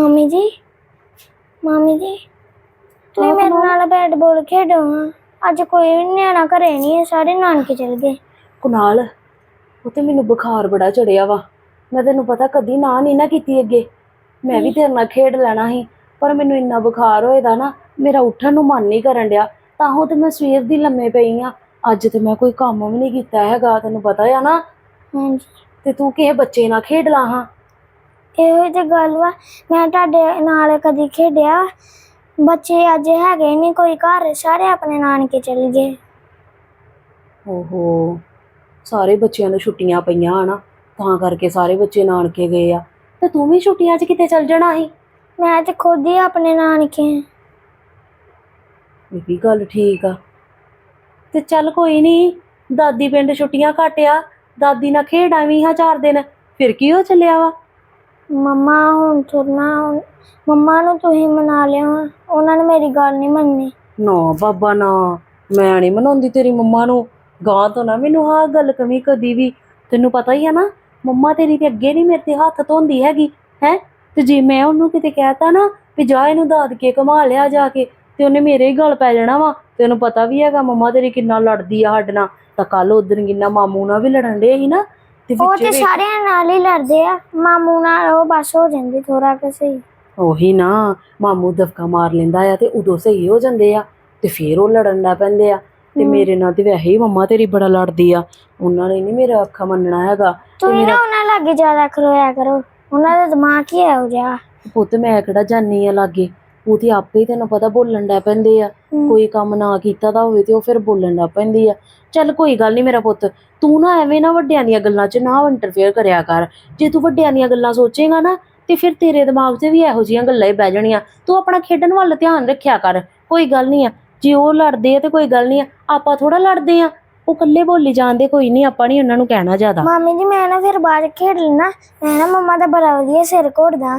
Mummy ਜੀ mummy ਜੀ ਤੁਸੀਂ ਮੇਰੇ ਨਾਲ ਬੈਟ ਬਾਲ ਖੇਡੋ ਹਾਂ। ਅੱਜ ਕੋਈ ਵੀ ਨਿਆਣਾ ਘਰੇ ਨਹੀਂ ਹੈ ਸਾਰੇ ਨਾਨਕੇ ਚਲ ਗਏ। ਕੁਨਾਲ ਉਹ ਤੇ ਮੈਨੂੰ ਬੁਖਾਰ ਬੜਾ ਚੜਿਆ ਵਾ। ਮੈਂ ਤੈਨੂੰ ਪਤਾ ਕਦੀ ਨਾ ਨਹੀਂ ਨਾ ਕੀਤੀ ਅੱਗੇ। ਮੈਂ ਵੀ ਤੇਰੇ ਨਾਲ ਖੇਡ ਲੈਣਾ ਸੀ ਪਰ ਮੈਨੂੰ ਇੰਨਾ ਬੁਖਾਰ ਹੋਏਦਾ ਨਾ ਮੇਰਾ ਉੱਠਣ ਨੂੰ ਮਨ ਨਹੀਂ ਕਰਨ ਡਿਆ। ਤਾਂ ਤੇ ਮੈਂ ਸਵੇਰ ਦੀ ਲੰਮੇ ਪਈ ਆ। ਅੱਜ ਤੇ ਮੈਂ ਕੋਈ ਕੰਮ ਵੀ ਨਹੀਂ ਕੀਤਾ ਹੈਗਾ ਤੈਨੂੰ ਪਤਾ ਆ ਨਾ। ਹਾਂਜੀ। ਤੇ ਤੂੰ ਕਿਸੇ ਬੱਚੇ ਨਾਲ ਖੇਡ ਲਾ ਹਾਂ। ਇਹੋ ਤੇ ਗੱਲ ਵਾ। ਮੈਂ ਤੁਹਾਡੇ ਨਾਲ ਕਦੀ ਖੇਡਿਆ। ਬੱਚੇ ਅੱਜ ਹੈਗੇ ਨਹੀਂ ਕੋਈ ਘਰ ਸਾਰੇ ਆਪਣੇ ਨਾਨਕੇ ਚਲ ਗਏ। ਓਹੋ ਸਾਰੇ ਬੱਚਿਆਂ ਨੂੰ ਛੁੱਟੀਆਂ ਪਈਆਂ ਹਨਾ ਤਾਂ ਕਰਕੇ ਸਾਰੇ ਬੱਚੇ ਨਾਨਕੇ ਗਏ ਆ। ਤੇ ਤੂੰ ਵੀ ਛੁੱਟੀਆਂ 'ਚ ਕਿਤੇ ਚੱਲ ਜਾਣਾ ਸੀ? ਮੈਂ ਤੇ ਖੁਦ ਹੀ ਆਪਣੇ ਨਾਨਕੇ। ਹਾਂ। ਇਹ ਵੀ ਗੱਲ ਠੀਕ ਆ। ਤੇ ਚੱਲ ਕੋਈ ਨਹੀਂ ਦਾਦੀ ਪਿੰਡ ਛੁੱਟੀਆਂ ਘਟਿਆ ਦਾਦੀ ਨਾਲ ਖੇਡ ਆਵੀਂ ਹਾਂ ਚਾਰ ਦਿਨ ਫਿਰ ਕੀ ਹੋ ਚੱਲਿਆ ਵਾ? ਮੰਮਾ, ਹੁਣ ਤੁਰਨਾ, ਹੁਣ- ਮੰਮਾ ਨੂੰ ਤੁਸੀਂ ਮਨਾ ਲਿਓ ਉਹਨਾਂ ਨੇ ਮੇਰੀ ਗੱਲ ਨਹੀਂ ਮੰਨੀ। ਨਾ ਬਾਬਾ, ਨਾ। ਮੈਂ ਨਹੀਂ ਮਨਾਉਂਦੀ ਤੇਰੀ ਮੰਮਾ ਨੂੰ। ਗਾਂ ਤੋਂ ਨਾ ਮੈਨੂੰ ਹਾਂ ਗੱਲ ਕਮੀ ਕਦੀ ਵੀ। ਤੈਨੂੰ ਪਤਾ ਹੀ ਆ ਨਾ, ਮੰਮਾ ਤੇਰੀ ਤੇ ਅੱਗੇ ਨਹੀਂ ਮੇਰੇ ਤੇ ਹੱਥ ਧੋਂਦੀ ਹੈਗੀ, ਹੈ? ਤੇ ਜੇ ਮੈਂ ਉਹਨੂੰ ਕਿਤੇ ਕਹਿਤਾ ਨਾ ਵੀ ਜਾ ਇਹਨੂੰ ਦਾਦ ਕੇ ਕਮਾ ਲਿਆ ਜਾ ਕੇ, ਤੇ ਉਹਨੇ ਮੇਰੇ ਹੀ ਗੱਲ ਪੈ ਜਾਣਾ ਵਾ। ਤੈਨੂੰ ਪਤਾ ਵੀ ਹੈਗਾ ਮੰਮਾ ਤੇਰੀ ਕਿੰਨਾ ਲੜਦੀ ਆ ਸਾਡੇ ਨਾਲ। ਤਾਂ ਕੱਲ ਉਧਰ ਕਿੰਨਾ ਮਾਮੂ ਨਾਲ ਵੀ ਲੜਨ ਦੇ ਸੀ ਨਾ। ਤੇ ਉਹ ਤੇ ਵਿੱਚ- ਸਾਰਿਆਂ ਨਾਲ ਹੀ ਲੜਦੇ ਆ। ਮਾਮੂ ਨਾਲ ਉਹ ਬਸ ਹੋ ਜਾਂਦੀ ਥੋੜਾ ਕਿ ਸਹੀ। ਉਹੀ ਨਾ ਮਾਮੂ ਦਫਕਾ ਮਾਰ ਲੈਂਦਾ ਆ ਤੇ ਉਦੋਂ ਸਹੀ ਹੋ ਜਾਂਦੇ ਆ ਤੇ ਫੇਰ ਉਹ ਲੜਨ ਲੱਗ ਪੈਂਦੇ ਆ। ਤੇ ਮੇਰੇ ਨਾਲ ਤੇ ਵੈਸੇ ਹੀ ਮੰਮਾ ਤੇਰੀ ਬੜਾ ਲੜਦੀ ਆ। ਉਹਨਾਂ ਨੇ ਨਹੀਂ ਮੇਰਾ ਅੱਖਾਂ ਮੰਨਣਾ ਹੈਗਾ। ਤੁਸੀਂ ਨਾ ਉਹਨਾਂ ਲਾਗੇ ਜ਼ਿਆਦਾ ਖਲੋਇਆ ਕਰੋ। ਉਹਨਾਂ ਦਾ ਦਿਮਾਗ ਹੀ ਇਹੋ ਜਿਹਾ। ਪੁੱਤ ਮੈਂ ਕਿਹੜਾ ਜਾਨੀ ਆ ਲਾਗੇ? ਉਹ ਤੇ ਆਪੇ ਹੀ ਤੈਨੂੰ ਪਤਾ ਬੋਲਣ ਲੱਗ ਪੈਂਦੇ ਆ। ਕੋਈ ਕੰਮ ਨਾ ਕੀਤਾ ਦਾ ਹੋਵੇ ਤੇ ਉਹ ਫਿਰ ਬੋਲਣ ਲੱਗ ਪੈਂਦੀ ਆ। ਚੱਲ ਕੋਈ ਗੱਲ ਨਹੀਂ ਮੇਰਾ ਪੁੱਤ ਤੂੰ ਨਾ ਐਵੇਂ ਨਾ ਵੱਡਿਆਂ ਦੀਆਂ ਗੱਲਾਂ 'ਚ ਨਾ ਇੰਟਰਫੇਅਰ ਕਰਿਆ ਕਰ। ਜੇ ਤੂੰ ਵੱਡਿਆਂ ਦੀਆਂ ਗੱਲਾਂ ਸੋਚੇਗਾ ਨਾ ਤੇ ਫਿਰ ਤੇਰੇ ਦਿਮਾਗ 'ਤੇ ਵੀ ਇਹੋ ਜਿਹੀਆਂ ਗੱਲਾਂ ਹੀ ਬਹਿ ਜਾਣੀਆਂ। ਤੂੰ ਆਪਣਾ ਖੇਡਣ ਵੱਲ ਧਿਆਨ ਰੱਖਿਆ ਕਰ ਕੋਈ ਗੱਲ ਨਹੀਂ ਆ। ਜੇ ਉਹ ਲੜਦੇ ਆ ਤੇ ਕੋਈ ਗੱਲ ਨਹੀਂ ਆ। ਆਪਾਂ ਥੋੜਾ ਲੜਦੇ ਆ। ਉਹ ਇਕੱਲੇ ਬੋਲੀ ਜਾਂਦੇ ਕੋਈ ਨਹੀਂ ਆਪਾਂ ਨਹੀਂ ਉਹਨਾਂ ਨੂੰ ਕਹਿਣਾ ਜ਼ਿਆਦਾ। ਮਾਮੀ ਜੀ ਮੈਂ ਨਾ ਫਿਰ ਬਾਹਰ ਖੇਡ ਲੈਣਾ। ਮੈਂ ਨਾ ਮੰਮਾ ਦਾ ਬੜਾ ਵਧੀਆ ਸਿਰ ਘੋੜਦਾ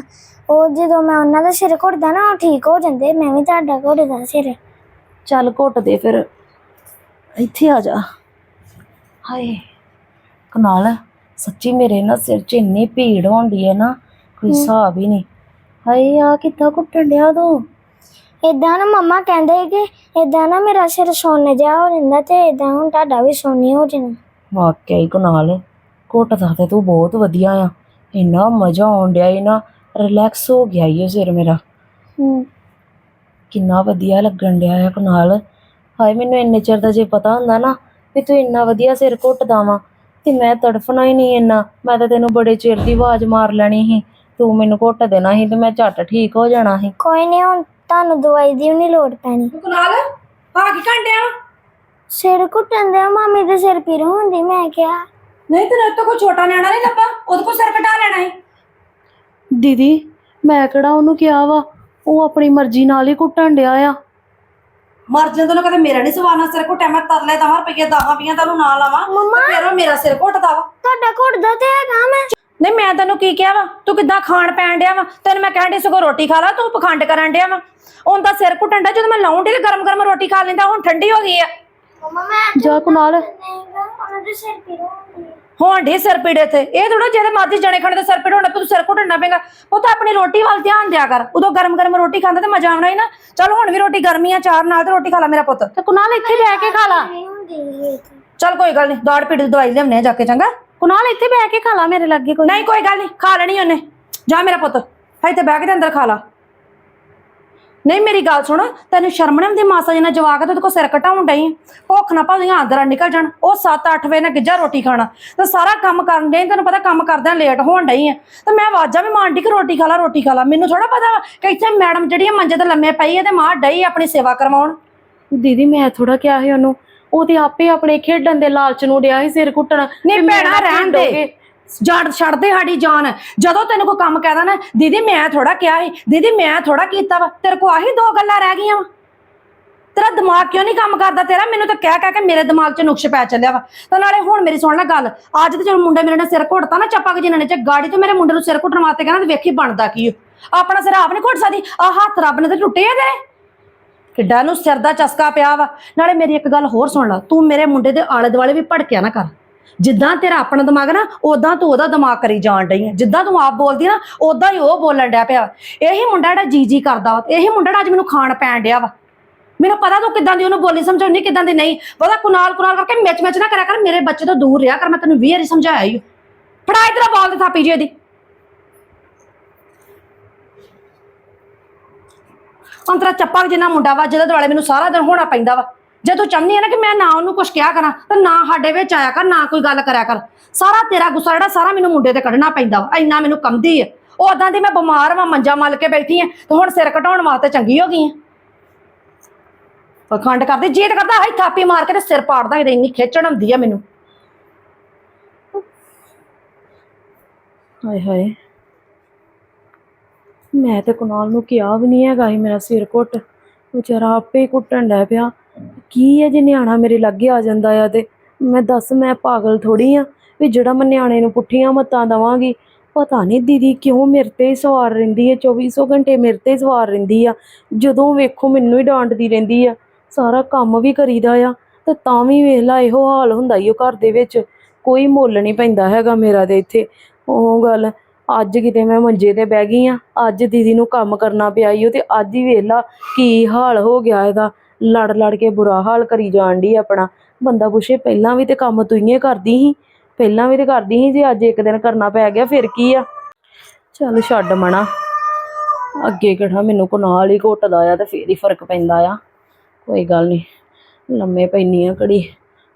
ਉਹ ਜਦੋਂ ਮੈਂ ਉਹਨਾਂ ਦਾ ਸਿਰ ਘੋੜਦਾ ਨਾ ਉਹ ਠੀਕ ਹੋ ਜਾਂਦੇ ਮੈਂ ਵੀ ਤੁਹਾਡਾ ਘੋੜਦਾ ਸਿਰ। ਚੱਲ ਘੁੱਟ ਦੇ ਫਿਰ। ਇੱਥੇ ਆ ਜਾ। ਹਾਏ ਕਨਾਲ ਸੱਚੀ ਮੇਰੇ ਨਾ ਸਿਰ 'ਚ ਇੰਨੀ ਭੀੜ ਹੁੰਦੀ ਹੈ ਨਾ ਕੋਈ ਹਿਸਾਬ ਹੀ ਨਹੀਂ। ਹਾਏ ਆ ਕਿੱਦਾਂ ਘੁੱਟਣ ਡਿਆ ਤੂੰ? ਇਦਾਂ ਨਾ ਮੰਮਾ ਕਹਿੰਦੇ ਕਿ ਇਦਾਂ ਨਾ ਮੇਰਾ ਸਿਰ ਸੋਨੇ ਜਿਹਾ ਹੋ ਜਾਂਦਾ ਤੇ ਇਦਾਂ ਹੁਣ ਤੁਹਾਡਾ ਵੀ ਸੋਨੇ ਹੋ ਜਾਣਾ। ਵਾਕਿਆ ਹੀ ਕਨਾਲ ਘੁੱਟਦਾ ਤੇ ਤੂੰ ਬਹੁਤ ਵਧੀਆ ਆ। ਇੰਨਾ ਮਜ਼ਾ ਆਉਣ ਡਿਆ ਨਾ ਰਿਲੈਕਸ ਹੋ ਗਿਆ ਈ ਸਿਰ ਮੇਰਾ। ਹੂੰ। ਕਿੰਨਾ ਵਧੀਆ ਲੱਗਣ ਡਿਆ ਆ ਕਨਾਲ ਹਾਏ ਮੈਨੂੰ ਇੰਨੇ ਚਿਰ ਦਾ ਜੇ ਪਤਾ ਹੁੰਦਾ ਨਾ ਵੀ ਤੂੰ ਇੰਨਾ ਵਧੀਆ ਸਿਰ ਘੁੱਟਦਾ ਵਾ ਤੇ ਮੈਂ ਤੜਫਣਾ ਹੀ ਨਹੀਂ ਇੰਨਾ। ਮੈਂ ਤਾਂ ਤੈਨੂੰ ਬੜੇ ਚਿਰ ਦੀ ਆਵਾਜ਼ ਮਾਰ ਲੈਣੀ ਸੀ ਤੂੰ ਮੈਨੂੰ ਘੁੱਟ ਦੇਣਾ ਸੀ ਤੇ ਮੈਂ ਝੱਟ ਠੀਕ ਹੋ ਜਾਣਾ ਸੀ। ਕੋਈ ਨਹੀਂ ਹੁਣ ਤੁਹਾਨੂੰ ਦਵਾਈ ਦੀ ਵੀ ਨਹੀਂ ਲੋੜ ਪੈਣੀ। ਕੁਨਾਲ ਆ ਕੀ ਘੰਟਿਆ ਸਿਰ ਘੁੱਟਣ ਦੇ ਮਾਮੀ ਦੇ ਸਿਰ ਪੀੜ ਹੁੰਦੀ ਮੈਂ ਕਿਹਾ। ਨਹੀਂ ਤੇਰੇ ਤੋਂ ਕੋਈ ਛੋਟਾ ਨਿਆਣਾ ਨਹੀਂ ਲੱਭਾ ਉਹਦੇ ਕੋਲ ਸਿਰ ਕਟਾ ਲੈਣਾ ਹੈ ਦੀਦੀ ਮੈਂ ਕਿਹੜਾ ਉਹਨੂੰ ਕਿਹਾ ਵਾ? ਉਹ ਆਪਣੀ ਮਰਜ਼ੀ ਨਾਲ ਹੀ ਘੁੱਟਣ ਡਿਆ ਆ। ਮਰ ਜਾਂਦਾ ਨਾ ਕਦੇ ਮੇਰਾ ਨਹੀਂ ਸਵਾਨਾ ਸਿਰ ਘੁੱਟਿਆ ਮੈਂ ਤਰਲੇ ਦਵਾਂ ਰੁਪਈਏ ਦਵਾਂ ਪੀਆਂ ਤੈਨੂੰ ਨਾ ਲਾਵਾਂ ਤੇ ਫਿਰ ਉਹ ਮੇਰਾ ਸਿਰ ਘੁੱਟਦਾ ਵਾ। ਤੁਹਾਡਾ ਘੁੱਟਦਾ ਤੇ ਹੈਗਾ ਮੈਂ। ਨਹੀਂ ਮੈਂ ਤੈਨੂੰ ਕੀ ਕਿਹਾ ਵਾ? ਤੂੰ ਕਿੱਦਾਂ ਖਾਣ ਪੈਣ ਡਿਆ ਵਾ? ਤੈਨੂੰ ਮੈਂ ਕਹਿਣ ਡਈ ਸਗੋਂ ਰੋਟੀ ਖਾ ਲਾ ਤੂੰ ਪਖੰਡ ਕਰਨ ਡਿਆ ਵਾ? ਉਹਦਾ ਸਿਰ ਘੁੱਟਣ ਡਿਆ ਜਦੋਂ ਮੈਂ ਲਾਉਣ ਡਈ ਤੇ ਗਰਮ ਗਰਮ ਰੋਟੀ ਖਾ ਲੈਂਦਾ ਹੁਣ ਠੰਡੀ ਹੋ ਗਈ ਆ। ਮਮਾ ਮੈਂ ਜਾ ਕੁਨਾਲ ਉਹਨਾਂ ਦੇ ਸਿਰ ਪੀੜ ਹੁੰਦੀ ਹੋਣ ਢੀ ਸਿਰ ਪੀੜੇ ਤੇ। ਇਹ ਥੋੜਾ ਜਿਹਦੇ ਮਰਜ਼ੀ ਜਣੇ ਖਾਣੇ ਤੇ ਸਿਰ ਪੀੜ ਹੋਣਾ ਤੂੰ ਸਿਰ ਘੁੱਟਣਾ ਪਏਗਾ ਉਹ ਤਾਂ ਆਪਣੀ ਰੋਟੀ ਵੱਲ ਧਿਆਨ ਦਿਆ ਕਰ। ਉਦੋਂ ਗਰਮ ਗਰਮ ਰੋਟੀ ਖਾਂਦਾ ਤੇ ਮਜ਼ਾ ਆਉਣਾ ਹੀ ਨਾ। ਚੱਲ ਹੁਣ ਵੀ ਰੋਟੀ ਗਰਮੀ ਆ ਚਾਰ ਨਾਲ ਤੇ ਰੋਟੀ ਖਾ ਲੈ ਮੇਰਾ ਪੁੱਤ। ਤੇ ਕੁਨਾਲ ਇੱਥੇ ਬਹਿ ਕੇ ਖਾ ਲਾ। ਚੱਲ ਕੋਈ ਗੱਲ ਨਹੀਂ ਦਾੜ ਪੀੜ ਦੀ ਦਵਾਈ ਲਿਆਉਣੇ ਆ ਜਾ ਕੇ ਚੰਗਾ? ਕੁਨਾਲ ਇੱਥੇ ਬਹਿ ਕੇ ਖਾ ਲਾ ਮੇਰੇ ਲਾਗੇ ਕੋਈ। ਨਹੀਂ ਕੋਈ ਗੱਲ ਨਹੀਂ ਖਾ ਲੈਣੀ ਉਹਨੇ। ਜਾ ਮੇਰਾ ਪੁੱਤ ਇੱਥੇ ਬਹਿ ਕੇ ਤੇ ਅੰਦਰ ਖਾ ਲਾ। ਨਹੀਂ ਮੇਰੀ ਗੱਲ ਸੁਣ ਤੈਨੂੰ ਸ਼ਰਮ ਨਹੀਂ ਆਉਂਦੀ ਮਾਸਾ ਜਿਹਾ ਜਵਾਕ ਤੇ ਕੋ ਸਿਰ ਘਟਾਉਣ ਡਈ ਆਂ। ਭੁੱਖ ਨਾ ਭਾਵੇਂ ਅੰਦਰ ਨਿਕਲ ਜਾਣ ਉਹ 7-8 ਵਜੇ ਨਾਲ ਗਿੱਜਾ ਰੋਟੀ ਖਾਣਾ। ਤੇ ਸਾਰਾ ਕੰਮ ਕਰਨ ਡਈ ਤੈਨੂੰ ਪਤਾ ਕੰਮ ਕਰਦਿਆਂ ਲੇਟ ਹੋਣ ਡਈ ਆ। ਤੇ ਮੈਂ ਆਵਾਜ਼ਾਂ ਵੀ ਡਈ ਕਿ ਰੋਟੀ ਖਾ ਲਾ ਰੋਟੀ ਖਾ ਲਾ। ਮੈਨੂੰ ਥੋੜਾ ਪਤਾ ਵਾ ਕਿ ਇੱਥੇ ਮੈਡਮ ਜਿਹੜੀ ਆ ਮੰਜੇ ਤੇ ਲੰਮੇ ਪਈ ਆ ਤੇ ਮਾਂ ਡਈ ਆਪਣੀ ਸੇਵਾ ਕਰਵਾਉਣ। ਦੀਦੀ ਮੈਂ ਥੋੜਾ ਕਿਹਾ ਸੀ ਉਹਨੂੰ ਉਹ ਤੇ ਆਪੇ ਆਪਣੇ ਖੇਡਣ ਦੇ ਲਾਲਚ ਨੂੰ ਡਿਆ ਸੀ ਸਿਰ ਘੁੱਟਣ ਨਹੀਂ ਭੈਣਾ ਨਾਲ ਰਹਿਣ ਖੇਡੋਗੇ। ਦੇ ਜੜ ਛੱਡ ਦੇ ਸਾਡੀ ਜਾਨ। ਜਦੋਂ ਤੈਨੂੰ ਕੋਈ ਕੰਮ ਕਹਿਦਾ ਨਾ, ਦੀਦੀ ਮੈਂ ਥੋੜਾ ਕਿਹਾ ਸੀ, ਦੀਦੀ ਮੈਂ ਥੋੜਾ ਕੀਤਾ ਵਾ, ਤੇਰੇ ਕੋ ਆਹੀ ਦੋ ਗੱਲਾਂ ਰਹਿ ਗਈਆਂ ਵਾ। ਤੇਰਾ ਦਿਮਾਗ ਕਿਉਂ ਨਹੀਂ ਕੰਮ ਕਰਦਾ? ਤੇਰਾ ਮੈਨੂੰ ਤਾਂ ਕਹਿ ਕਹਿ ਕੇ ਮੇਰੇ ਦਿਮਾਗ 'ਚ ਨੁਕਸ਼ ਪੈ ਚੱਲਿਆ ਵਾ। ਤਾਂ ਨਾਲੇ ਹੁਣ ਮੇਰੀ ਸੁਣ ਲੈ ਗੱਲ, ਅੱਜ ਤੇ ਜਦੋਂ ਮੁੰਡੇ ਮੇਰੇ ਨਾਲ ਸਿਰ ਘੁੱਟਤਾ ਨਾ ਚੱਪਾ ਕਿ ਜਿਨ੍ਹਾਂ ਨੇ ਚ ਗਾੜੀ ਤੇ ਮੇਰੇ ਮੁੰਡੇ ਨੂੰ ਸਿਰ ਘੁੱਟਣ ਵਾਸਤੇ ਕਹਿੰਦਾ ਵੇਖੀ ਬਣਦਾ ਕੀ ਓ। ਆਪਣਾ ਸਿਰ ਆਪ ਨਹੀਂ ਘੁੱਟ ਸਕਦੀ ਆ ਹੱਥ ਰੱਬ ਨੇ ਤੇ ਟੁੱਟੇ ਆ ਤੇਰੇ ਕਿੱਡਾ ਨੂੰ ਸਿਰ ਦਾ ਚਸਕਾ ਪਿਆ ਵਾ। ਨਾਲੇ ਮੇਰੀ ਇੱਕ ਗੱਲ ਹੋਰ ਸੁਣ ਲੈ, ਤੂੰ ਮੇਰੇ ਮੁੰਡੇ ਦੇ ਆਲੇ ਦੁਆਲੇ ਵੀ ਭੜਕਿਆ ਨਾ ਕਰ। ਜਿੱਦਾਂ ਤੇਰਾ ਆਪਣਾ ਦਿਮਾਗ ਨਾ ਉਦਾਂ ਤੂੰ ਉਹਦਾ ਦਿਮਾਗ ਕਰੀ ਜਾਣ ਡਈ ਹੈ ਜਿੱਦਾਂ ਤੂੰ ਆਪ ਬੋਲਦੀ ਨਾ ਉਦਾਂ ਹੀ ਉਹ ਬੋਲਣ ਡਿਆ ਪਿਆ। ਇਹੀ ਮੁੰਡਾ ਜਿਹੜਾ ਜੀ ਜੀ ਕਰਦਾ ਵਾ, ਇਹੀ ਮੁੰਡਾ ਜਿਹੜਾ ਅੱਜ ਮੈਨੂੰ ਖਾਣ ਪੈਣ ਡਿਆ ਵਾ। ਮੈਨੂੰ ਪਤਾ ਤੂੰ ਕਿੱਦਾਂ ਦੀ ਉਹਨੂੰ ਬੋਲੀ ਸਮਝਾਉਣੀ ਕਿੱਦਾਂ ਦੀ ਨਹੀਂ। ਪਤਾ ਕੁਨਾਲ ਕੁਨਾਲ ਕਰਕੇ ਮਿਚ ਮਿਚ ਨਾ ਕਰਿਆ ਕਰ, ਮੇਰੇ ਬੱਚੇ ਤੋਂ ਦੂਰ ਰਿਹਾ ਕਰ, ਮੈਂ ਤੈਨੂੰ 20 ਵਾਰੀ ਸਮਝਾਇਆ ਹੀ ਫੜਾ ਇਧਰ ਬਾਲ ਤੇ ਥਾਪੀ ਜੀ ਇਹਦੀ। ਅੰਤਰਾ ਚੱਪਾ ਜਿੰਨਾ ਮੁੰਡਾ ਵਾ, ਜਿਹਦੇ ਦੁਆਲੇ ਮੈਨੂੰ ਸਾਰਾ ਦਿਨ ਹੋਣਾ ਪੈਂਦਾ ਵਾ। ਜੇ ਤੂੰ ਚਾਹੁੰਦੀ ਹੈ ਨਾ ਕਿ ਮੈਂ ਨਾ ਉਹਨੂੰ ਕੁਝ ਕਿਹਾ ਕਰਾਂ, ਤਾਂ ਨਾ ਸਾਡੇ ਵਿੱਚ ਆਇਆ ਕਰ, ਨਾ ਕੋਈ ਗੱਲ ਕਰਿਆ ਕਰ। ਸਾਰਾ ਤੇਰਾ ਗੁੱਸਾ ਜਿਹੜਾ, ਸਾਰਾ ਮੈਨੂੰ ਮੁੰਡੇ ਤੇ ਕੱਢਣਾ ਪੈਂਦਾ ਵਾ, ਇੰਨਾ ਮੈਨੂੰ ਕੰਮਦੀ ਹੈ ਉਹ ਉਦਾਂ ਦੀ ਮੈਂ ਬਿਮਾਰ ਵਾਂ, ਮੰਜਾ ਮਲ ਕੇ ਬੈਠੀ ਆ, ਤੇ ਹੁਣ ਸਿਰ ਘਟਾਉਣ ਵਾਸਤੇ ਚੰਗੀ ਹੋ ਗਈ ਆ। ਪਖੰਡ ਕਰਦੇ, ਜੀਤ ਕਰਦਾ ਹਾਈ ਥਾਪੀ ਮਾਰ ਕੇ ਤੇ ਸਿਰ ਪਾੜਦਾ ਇਹਦੇ ਇੰਨੀ ਖੇਚਣ ਹੁੰਦੀ ਆ ਮੈਨੂੰ। ਹਾਏ ਹਾਏ। ਮੈਂ ਤੇ ਕੁਨਾਲ ਨੂੰ ਕਿਹਾ ਵੀ ਨਹੀਂ ਹੈਗਾ ਸੀ, ਮੇਰਾ ਸਿਰ ਘੁੱਟ। ਵਿਚਾਰਾ ਆਪੇ ਹੀ ਘੁੱਟਣ ਡੈ ਪਿਆ। ਕੀ ਹੈ ਜੇ ਨਿਆਣਾ ਮੇਰੇ ਲਾਗੇ ਆ ਜਾਂਦਾ ਆ ਤੇ ਮੈਂ ਦੱਸ ਮੈਂ ਪਾਗਲ ਥੋੜੀ ਆ ਵੀ ਜਿਹੜਾ ਮੈਂ ਨਿਆਣੇ ਨੂੰ ਪੁੱਠੀਆਂ ਮੱਤਾਂ ਦਵਾਂਗੀ, ਪਤਾ ਨਹੀਂ ਦੀਦੀ ਕਿਉਂ ਮੇਰੇ ਤੇ ਹੀ ਸਵਾਰ ਰਹਿੰਦੀ ਹੈ 2400 ਘੰਟੇ ਮੇਰੇ ਤੇ ਹੀ ਸਵਾਰ ਰਹਿੰਦੀ ਆ, ਜਦੋਂ ਵੇਖੋ ਮੈਨੂੰ ਹੀ ਡਾਂਟਦੀ ਰਹਿੰਦੀ ਆ, ਸਾਰਾ ਕੰਮ ਵੀ ਕਰੀਦਾ ਆ ਤੇ ਤਾਂ ਵੀ ਵੇਖਲਾ ਇਹੋ ਹਾਲ ਹੁੰਦਾ ਈ ਉਹ ਘਰ ਦੇ ਵਿੱਚ, ਕੋਈ ਮੁੱਲ ਨਹੀਂ ਪੈਂਦਾ ਹੈਗਾ ਮੇਰਾ ਤੇ ਇੱਥੇ, ਉਹ ਗੱਲ ਅੱਜ ਕਿਤੇ ਮੈਂ ਮੰਜੇ ਤੇ ਬਹਿ ਗਈ ਆ, ਅੱਜ ਦੀਦੀ ਨੂੰ ਕੰਮ ਕਰਨਾ ਪਿਆ ਈ ਉਹ ਤੇ ਅੱਜ ਹੀ ਵੇਖ ਕੀ ਹਾਲ ਹੋ ਗਿਆ ਇਹਦਾ ਲੜ ਲੜ ਕੇ ਬੁਰਾ ਹਾਲ ਕਰੀ ਜਾਣ ਡਈ ਆਪਣਾ। ਬੰਦਾ ਪੁੱਛੇ, ਪਹਿਲਾਂ ਵੀ ਤੇ ਕੰਮ ਤੂੰ ਹੀ ਕਰਦੀ ਸੀ? ਪਹਿਲਾਂ ਵੀ ਤੇ ਕਰਦੀ ਸੀ ਜੇ ਅੱਜ ਇੱਕ ਦਿਨ ਕਰਨਾ ਪੈ ਗਿਆ, ਫਿਰ ਕੀ ਆ? ਚੱਲ ਛੱਡ ਮਣਾ ਅੱਗੇ ਕਿਹੜਾ ਮੈਨੂੰ ਕੋਨਾਲ ਹੀ ਘੁੱਟਦਾ ਆ ਤੇ ਫੇਰ ਹੀ ਫ਼ਰਕ ਪੈਂਦਾ ਆ। ਕੋਈ ਗੱਲ ਨਹੀਂ ਲੰਮੇ ਪੈਣੀ ਆ ਘੜੀ।